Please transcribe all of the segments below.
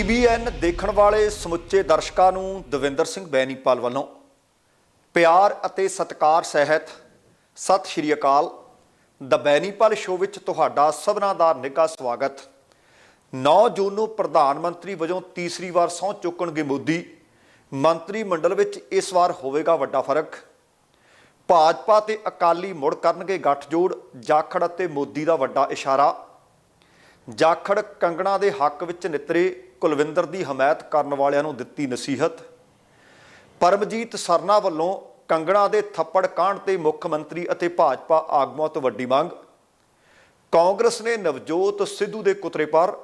TBN ਦੇਖਣ ਵਾਲੇ ਸਮੁੱਚੇ ਦਰਸ਼ਕਾਂ ਨੂੰ ਦਵਿੰਦਰ ਸਿੰਘ ਬੈਨੀਪਾਲ ਵੱਲੋਂ ਪਿਆਰ ਅਤੇ ਸਤਿਕਾਰ ਸਹਿਤ ਸਤਿ ਸ਼੍ਰੀ ਅਕਾਲ। ਦ ਬੈਨੀਪਾਲ ਸ਼ੋਅ ਵਿੱਚ ਤੁਹਾਡਾ ਸਭਨਾਂ ਦਾ ਨਿੱਘਾ ਸਵਾਗਤ। 9 ਜੂਨ ਨੂੰ ਪ੍ਰਧਾਨ ਮੰਤਰੀ ਵਜੋਂ ਤੀਸਰੀ ਵਾਰ ਸਹੁੰ ਚੁੱਕਣਗੇ ਮੋਦੀ। ਮੰਤਰੀ ਮੰਡਲ ਵਿੱਚ ਇਸ ਵਾਰ ਹੋਵੇਗਾ ਵੱਡਾ ਫ਼ਰਕ। ਭਾਜਪਾ ਤੇ ਅਕਾਲੀ ਮੁੜ ਕਰਨਗੇ ਗੱਠਜੋੜ, ਜਾਖੜ ਅਤੇ ਮੋਦੀ ਦਾ ਵੱਡਾ ਇਸ਼ਾਰਾ। ਜਾਖੜ ਕੰਗਣਾ ਦੇ ਹੱਕ ਵਿੱਚ ਨਿਤਰੇ ਕੁਲਵਿੰਦਰ ਦੀ ਹਮਾਇਤ ਕਰਨ ਵਾਲਿਆਂ ਨੂੰ ਦਿੱਤੀ ਨਸੀਹਤ। ਪਰਮਜੀਤ ਸਰਨਾ ਵੱਲੋਂ ਕੰਗਣਾ ਦੇ ਥੱਪੜ ਕਾਂਡ ਤੇ ਮੁੱਖ ਮੰਤਰੀ ਅਤੇ ਭਾਜਪਾ ਆਗੂਆਂ ਤੋਂ ਵੱਡੀ ਮੰਗ। ਕਾਂਗਰਸ ਨੇ ਨਵਜੋਤ ਸਿੱਧੂ ਦੇ ਕੁਤਰੇ ਪਰ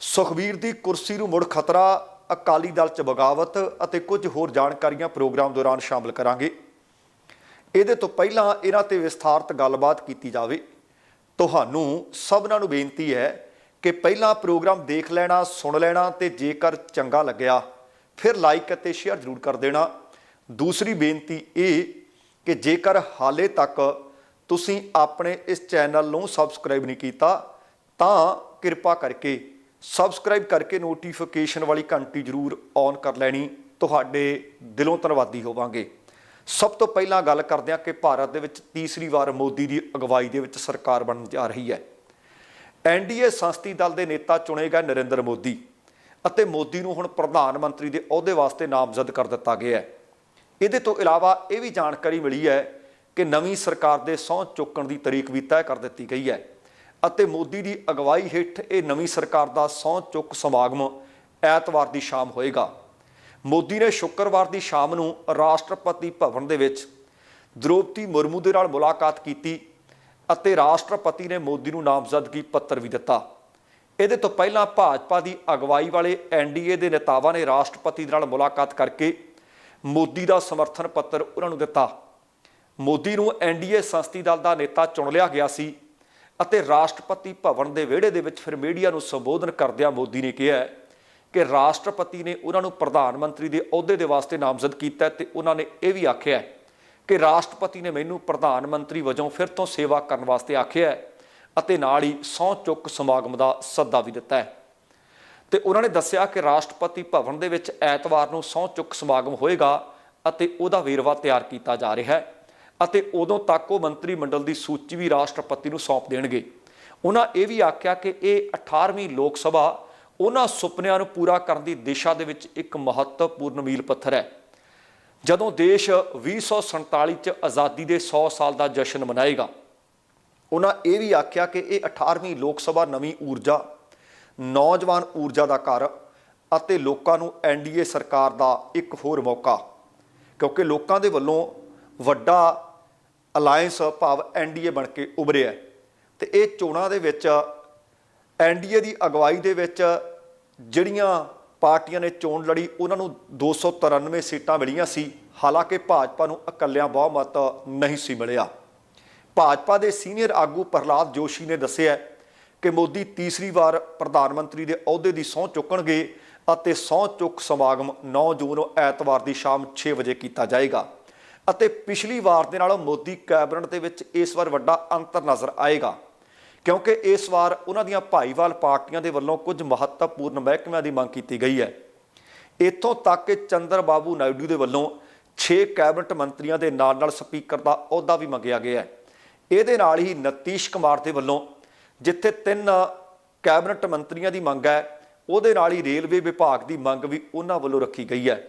ਸੁਖਬੀਰ ਦੀ ਕੁਰਸੀ ਨੂੰ ਮੁੜ ਖਤਰਾ, ਅਕਾਲੀ ਦਲ ਚ ਬਗਾਵਤ ਅਤੇ ਕੁਝ ਹੋਰ ਜਾਣਕਾਰੀਆਂ ਪ੍ਰੋਗਰਾਮ ਦੌਰਾਨ ਸ਼ਾਮਲ ਕਰਾਂਗੇ। ਇਹਦੇ ਤੋਂ ਪਹਿਲਾਂ ਇਹਨਾਂ ਤੇ ਵਿਸਥਾਰਤ ਗੱਲਬਾਤ ਕੀਤੀ ਜਾਵੇ। ਤੁਹਾਨੂੰ ਸਭਨਾਂ ਨੂੰ ਬੇਨਤੀ ਹੈ ਕਿ ਪਹਿਲਾਂ ਪ੍ਰੋਗਰਾਮ ਦੇਖ ਲੈਣਾ, ਸੁਣ ਲੈਣਾ ਤੇ ਜੇਕਰ ਚੰਗਾ ਲੱਗਿਆ, ਫਿਰ ਲਾਈਕ ਅਤੇ ਸ਼ੇਅਰ ਜ਼ਰੂਰ ਕਰ ਦੇਣਾ। ਦੂਸਰੀ ਬੇਨਤੀ ਇਹ ਕਿ ਜੇਕਰ ਹਾਲੇ ਤੱਕ ਤੁਸੀਂ ਆਪਣੇ ਇਸ ਚੈਨਲ ਨੂੰ ਸਬਸਕ੍ਰਾਈਬ ਨਹੀਂ ਕੀਤਾ, ਤਾਂ ਕਿਰਪਾ ਕਰਕੇ ਸਬਸਕ੍ਰਾਈਬ ਕਰਕੇ ਨੋਟੀਫਿਕੇਸ਼ਨ ਵਾਲੀ ਘੰਟੀ ਜ਼ਰੂਰ ਔਨ ਕਰ ਲੈਣੀ। ਤੁਹਾਡੇ ਦਿਲੋਂ ਧੰਨਵਾਦੀ ਹੋਵਾਂਗੇ। ਸਭ ਤੋਂ ਪਹਿਲਾਂ ਗੱਲ ਕਰਦੇ ਹਾਂ ਕਿ ਭਾਰਤ ਦੇ ਵਿੱਚ ਤੀਸਰੀ ਵਾਰ ਮੋਦੀ ਦੀ ਅਗਵਾਈ ਦੇ ਵਿੱਚ ਸਰਕਾਰ ਬਣਨ ਜਾ ਰਹੀ ਹੈ। ਐਨਡੀਏ ਸੰਸਦੀ ਦਲ ਦੇ ਨੇਤਾ ਚੁਣੇ ਗਏ ਨਰਿੰਦਰ ਮੋਦੀ ਅਤੇ ਮੋਦੀ ਨੂੰ ਹੁਣ ਪ੍ਰਧਾਨ ਮੰਤਰੀ ਦੇ ਅਹੁਦੇ ਵਾਸਤੇ ਨਾਮਜ਼ਦ ਕਰ ਦਿੱਤਾ ਗਿਆ ਹੈ। ਇਹਦੇ ਤੋਂ ਇਲਾਵਾ ਇਹ ਵੀ ਜਾਣਕਾਰੀ ਮਿਲੀ ਹੈ ਕਿ ਨਵੀਂ ਸਰਕਾਰ ਦੇ ਸਹੁੰ ਚੁੱਕਣ ਦੀ ਤਾਰੀਖ ਵੀ ਤੈਅ ਕਰ ਦਿੱਤੀ ਗਈ ਹੈ ਅਤੇ ਮੋਦੀ ਦੀ ਅਗਵਾਈ ਹੇਠ ਇਹ ਨਵੀਂ ਸਰਕਾਰ ਦਾ ਸਹੁੰ ਚੁੱਕ ਸਮਾਗਮ ਐਤਵਾਰ ਦੀ ਸ਼ਾਮ ਹੋਏਗਾ। ਮੋਦੀ ਨੇ ਸ਼ੁੱਕਰਵਾਰ ਦੀ ਸ਼ਾਮ ਨੂੰ ਰਾਸ਼ਟਰਪਤੀ ਭਵਨ ਦੇ ਵਿੱਚ ਦ੍ਰੋਪਦੀ ਮੁਰਮੂ ਦੇ ਨਾਲ ਮੁਲਾਕਾਤ ਕੀਤੀ ਅਤੇ ਰਾਸ਼ਟਰਪਤੀ ਨੇ ਮੋਦੀ ਨੂੰ ਨਾਮਜ਼ਦਗੀ ਪੱਤਰ ਵੀ ਦਿੱਤਾ। ਇਹਦੇ ਤੋਂ ਪਹਿਲਾਂ ਭਾਜਪਾ ਦੀ ਅਗਵਾਈ ਵਾਲੇ ਐਨਡੀਏ ਦੇ ਨੇਤਾਵਾਂ ਨੇ ਰਾਸ਼ਟਰਪਤੀ ਨਾਲ ਮੁਲਾਕਾਤ ਕਰਕੇ ਮੋਦੀ ਦਾ ਸਮਰਥਨ ਪੱਤਰ ਉਹਨਾਂ ਨੂੰ ਦਿੱਤਾ। ਮੋਦੀ ਨੂੰ ਐਨਡੀਏ ਸੰਸਦੀ ਦਲ ਦਾ ਨੇਤਾ ਚੁਣ ਲਿਆ ਗਿਆ ਸੀ ਅਤੇ ਰਾਸ਼ਟਰਪਤੀ ਭਵਨ ਦੇ ਵਿਹੜੇ ਦੇ ਵਿੱਚ ਫਿਰ ਮੀਡੀਆ ਨੂੰ ਸੰਬੋਧਨ ਕਰਦਿਆਂ ਮੋਦੀ ਨੇ ਕਿਹਾ ਕਿ ਰਾਸ਼ਟਰਪਤੀ ਨੇ ਉਹਨਾਂ ਨੂੰ ਪ੍ਰਧਾਨ ਮੰਤਰੀ ਦੇ ਅਹੁਦੇ ਦੇ ਵਾਸਤੇ ਨਾਮਜ਼ਦ ਕੀਤਾ ਤੇ ਉਹਨਾਂ ਨੇ ਇਹ ਵੀ ਆਖਿਆ ਕਿ ਰਾਸ਼ਟਰਪਤੀ ਨੇ ਮੈਨੂੰ ਪ੍ਰਧਾਨ ਮੰਤਰੀ ਵਜੋਂ ਫਿਰ ਤੋਂ ਸੇਵਾ ਕਰਨ ਵਾਸਤੇ ਆਖਿਆ ਹੈ ਅਤੇ ਨਾਲ ਹੀ ਸਹੁੰ ਚੁੱਕ ਸਮਾਗਮ ਦਾ ਸੱਦਾ ਵੀ ਦਿੱਤਾ ਹੈ। ਤੇ ਉਹਨਾਂ ਨੇ ਦੱਸਿਆ ਕਿ ਰਾਸ਼ਟਰਪਤੀ ਭਵਨ ਦੇ ਵਿੱਚ ਐਤਵਾਰ ਨੂੰ ਸਹੁੰ ਚੁੱਕ ਸਮਾਗਮ ਹੋਏਗਾ ਅਤੇ ਉਹਦਾ ਵੇਰਵਾ ਤਿਆਰ ਕੀਤਾ ਜਾ ਰਿਹਾ ਹੈ ਅਤੇ ਉਦੋਂ ਤੱਕ ਉਹ ਮੰਤਰੀ ਮੰਡਲ ਦੀ ਸੂਚੀ ਵੀ ਰਾਸ਼ਟਰਪਤੀ ਨੂੰ ਸੌਂਪ ਦੇਣਗੇ। ਉਹਨਾਂ ਇਹ ਵੀ ਆਖਿਆ ਕਿ ਇਹ 18ਵੀਂ ਲੋਕ ਸਭਾ ਉਹਨਾਂ ਸੁਪਨਿਆਂ ਨੂੰ ਪੂਰਾ ਕਰਨ ਦੀ ਦਿਸ਼ਾ ਦੇ ਵਿੱਚ ਇੱਕ ਮਹੱਤਵਪੂਰਨ ਮੀਲ ਪੱਥਰ ਹੈ। ਜਦੋਂ ਦੇਸ਼ 2047 ਚ ਆਜ਼ਾਦੀ ਦੇ 100 ਸਾਲ ਦਾ ਜਸ਼ਨ ਮਨਾਏਗਾ, ਉਹਨਾਂ ਇਹ ਵੀ ਆਖਿਆ ਕਿ ਇਹ 18ਵੀਂ ਲੋਕ ਸਭਾ ਨਵੀਂ ਊਰਜਾ, ਨੌਜਵਾਨ ਊਰਜਾ ਦਾ ਘਰ ਅਤੇ ਲੋਕਾਂ ਨੂੰ ਐਨਡੀਏ ਸਰਕਾਰ ਦਾ ਇੱਕ ਹੋਰ ਮੌਕਾ, ਕਿਉਂਕਿ ਲੋਕਾਂ ਦੇ ਵੱਲੋਂ ਵੱਡਾ ਅਲਾਈਅੰਸ ਭਾਵ ਐਨਡੀਏ ਬਣ ਕੇ ਉਭਰਿਆ ਹੈ। ਤੇ ਇਹ ਚੋਣਾਂ ਦੇ ਵਿੱਚ ਐਨਡੀਏ ਦੀ ਅਗਵਾਈ ਦੇ ਵਿੱਚ ਜਿਹੜੀਆਂ ਪਾਰਟੀਆਂ ਨੇ ਚੋਣ ਲੜੀ, ਉਹਨਾਂ ਨੂੰ 293 ਸੀਟਾਂ ਮਿਲੀਆਂ ਸੀ। ਹਾਲਾਂਕਿ ਭਾਜਪਾ ਨੂੰ ਇਕੱਲਿਆਂ ਬਹੁਮਤ ਨਹੀਂ ਸੀ ਮਿਲਿਆ। ਭਾਜਪਾ ਦੇ ਸੀਨੀਅਰ ਆਗੂ ਪ੍ਰਹਲਾਦ ਜੋਸ਼ੀ ਨੇ ਦੱਸਿਆ ਕਿ ਮੋਦੀ ਤੀਸਰੀ ਵਾਰ ਪ੍ਰਧਾਨ ਮੰਤਰੀ ਦੇ ਅਹੁਦੇ ਦੀ ਸਹੁੰ ਚੁੱਕਣਗੇ ਅਤੇ ਸਹੁੰ ਚੁੱਕ ਸਮਾਗਮ 9 ਜੂਨ ਨੂੰ ਐਤਵਾਰ ਦੀ ਸ਼ਾਮ 6 ਵਜੇ ਕੀਤਾ ਜਾਏਗਾ। ਅਤੇ ਪਿਛਲੀ ਵਾਰ ਦੇ ਨਾਲੋਂ ਮੋਦੀ ਕੈਬਨਿਟ ਦੇ ਵਿੱਚ ਇਸ ਵਾਰ ਵੱਡਾ ਅੰਤਰ ਨਜ਼ਰ ਆਏਗਾ। ਕਿਉਂਕਿ ਇਸ ਵਾਰ ਉਹਨਾਂ ਦੀਆਂ ਭਾਈਵਾਲ ਪਾਰਟੀਆਂ ਦੇ ਵੱਲੋਂ ਕੁਝ ਮਹੱਤਵਪੂਰਨ ਮਹਿਕਮਿਆਂ ਦੀ ਮੰਗ ਕੀਤੀ ਗਈ ਹੈ। ਇੱਥੋਂ ਤੱਕ ਕਿ ਚੰਦਰ ਬਾਬੂ ਨਾਇਡੂ ਦੇ ਵੱਲੋਂ 6 ਕੈਬਨਿਟ ਮੰਤਰੀਆਂ ਦੇ ਨਾਲ ਨਾਲ ਸਪੀਕਰ ਦਾ ਅਹੁਦਾ ਵੀ ਮੰਗਿਆ ਗਿਆ ਹੈ। ਇਹਦੇ ਨਾਲ ਹੀ ਨਤੀਸ਼ ਕੁਮਾਰ ਦੇ ਵੱਲੋਂ ਜਿੱਥੇ ਤਿੰਨ ਕੈਬਨਿਟ ਮੰਤਰੀਆਂ ਦੀ ਮੰਗ ਹੈ, ਉਹਦੇ ਨਾਲ ਹੀ ਰੇਲਵੇ ਵਿਭਾਗ ਦੀ ਮੰਗ ਵੀ ਉਹਨਾਂ ਵੱਲੋਂ ਰੱਖੀ ਗਈ ਹੈ।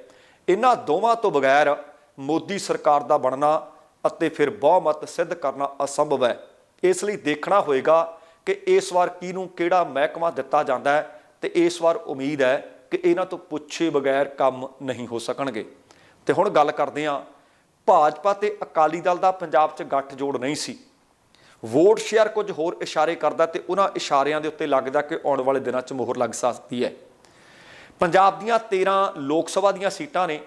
ਇਹਨਾਂ ਦੋਵਾਂ ਤੋਂ ਬਗੈਰ ਮੋਦੀ ਸਰਕਾਰ ਦਾ ਬਣਨਾ ਅਤੇ ਫਿਰ ਬਹੁਮਤ ਸਿੱਧ ਕਰਨਾ ਅਸੰਭਵ ਹੈ। ਇਸ ਲਈ ਦੇਖਣਾ ਹੋਏਗਾ ਕਿ ਇਸ ਵਾਰ ਕਿਹਨੂੰ ਕਿਹੜਾ ਮਹਿਕਮਾ ਦਿੱਤਾ ਜਾਂਦਾ ਹੈ ਤੇ ਇਸ ਵਾਰ ਉਮੀਦ ਹੈ ਕਿ ਇਹਨਾਂ ਤੋਂ ਪੁੱਛੇ ਬਗੈਰ ਕੰਮ ਨਹੀਂ ਹੋ ਸਕਣਗੇ। ਤੇ ਹੁਣ ਗੱਲ ਕਰਦੇ ਹਾਂ, ਭਾਜਪਾ ਤੇ ਅਕਾਲੀ ਦਲ ਦਾ ਪੰਜਾਬ 'ਚ ਗੱਠਜੋੜ ਨਹੀਂ ਸੀ। ਵੋਟ ਸ਼ੇਅਰ ਕੁਝ ਹੋਰ ਇਸ਼ਾਰੇ ਕਰਦਾ ਤੇ ਉਹਨਾਂ ਇਸ਼ਾਰਿਆਂ ਦੇ ਉੱਤੇ ਲੱਗਦਾ ਕਿ ਆਉਣ ਵਾਲੇ ਦਿਨਾਂ 'ਚ ਮੋਹਰ ਲੱਗ ਸਕਦੀ ਹੈ। ਪੰਜਾਬ ਦੀਆਂ 13 ਲੋਕ ਸਭਾ ਦੀਆਂ ਸੀਟਾਂ ਨੇ।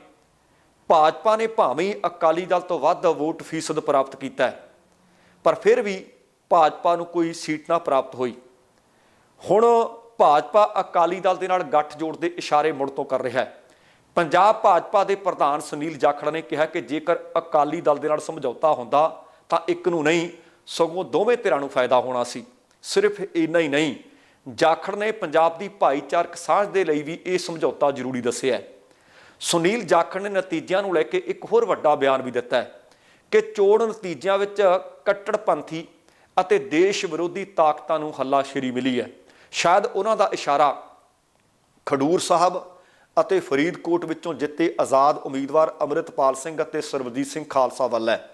ਭਾਜਪਾ ਨੇ ਭਾਵੇਂ ਅਕਾਲੀ ਦਲ ਤੋਂ ਵੱਧ ਵੋਟ ਫੀਸਦ ਪ੍ਰਾਪਤ ਕੀਤਾ ਪਰ ਫਿਰ ਵੀ ਭਾਜਪਾ ਨੂੰ ਕੋਈ ਸੀਟ ਨਾ ਪ੍ਰਾਪਤ ਹੋਈ। ਹੁਣ ਭਾਜਪਾ ਅਕਾਲੀ ਦਲ ਦੇ ਨਾਲ ਗੱਠਜੋੜ ਦੇ ਇਸ਼ਾਰੇ ਮੁੜ ਤੋਂ ਕਰ ਰਿਹਾ ਹੈ। ਪੰਜਾਬ ਭਾਜਪਾ ਦੇ ਪ੍ਰਧਾਨ ਸੁਨੀਲ ਜਾਖੜ ਨੇ ਕਿਹਾ ਕਿ ਜੇਕਰ ਅਕਾਲੀ ਦਲ ਦੇ ਨਾਲ ਸਮਝੌਤਾ ਹੁੰਦਾ ਤਾਂ ਇੱਕ ਨੂੰ ਨਹੀਂ, ਸਗੋਂ ਦੋਵੇਂ ਧਿਰਾਂ ਨੂੰ ਫਾਇਦਾ ਹੋਣਾ ਸੀ। ਸਿਰਫ ਇੰਨਾ ਹੀ ਨਹੀਂ, ਜਾਖੜ ਨੇ ਪੰਜਾਬ ਦੀ ਭਾਈਚਾਰਕ ਸਾਂਝ ਦੇ ਲਈ ਵੀ ਇਹ ਸਮਝੌਤਾ ਜ਼ਰੂਰੀ ਦੱਸਿਆ ਸੁਨੀਲ ਜਾਖੜ ਨੇ ਨਤੀਜਿਆਂ ਨੂੰ ਲੈ ਕੇ ਇੱਕ ਹੋਰ ਵੱਡਾ ਬਿਆਨ ਵੀ ਦਿੱਤਾ ਹੈ ਕਿ ਚੋਣ ਨਤੀਜਿਆਂ ਵਿੱਚ ਕੱਟੜਪੰਥੀ ਅਤੇ ਦੇਸ਼ ਵਿਰੋਧੀ ਤਾਕਤਾਂ ਨੂੰ ਹੱਲਾਸ਼ੇਰੀ ਮਿਲੀ ਹੈ। ਸ਼ਾਇਦ ਉਹਨਾਂ ਦਾ ਇਸ਼ਾਰਾ ਖਡੂਰ ਸਾਹਿਬ ਅਤੇ ਫਰੀਦਕੋਟ ਵਿੱਚੋਂ ਜਿੱਤੇ ਆਜ਼ਾਦ ਉਮੀਦਵਾਰ ਅੰਮ੍ਰਿਤਪਾਲ ਸਿੰਘ ਅਤੇ ਸਰਬਜੀਤ ਸਿੰਘ ਖਾਲਸਾ ਵੱਲ ਹੈ।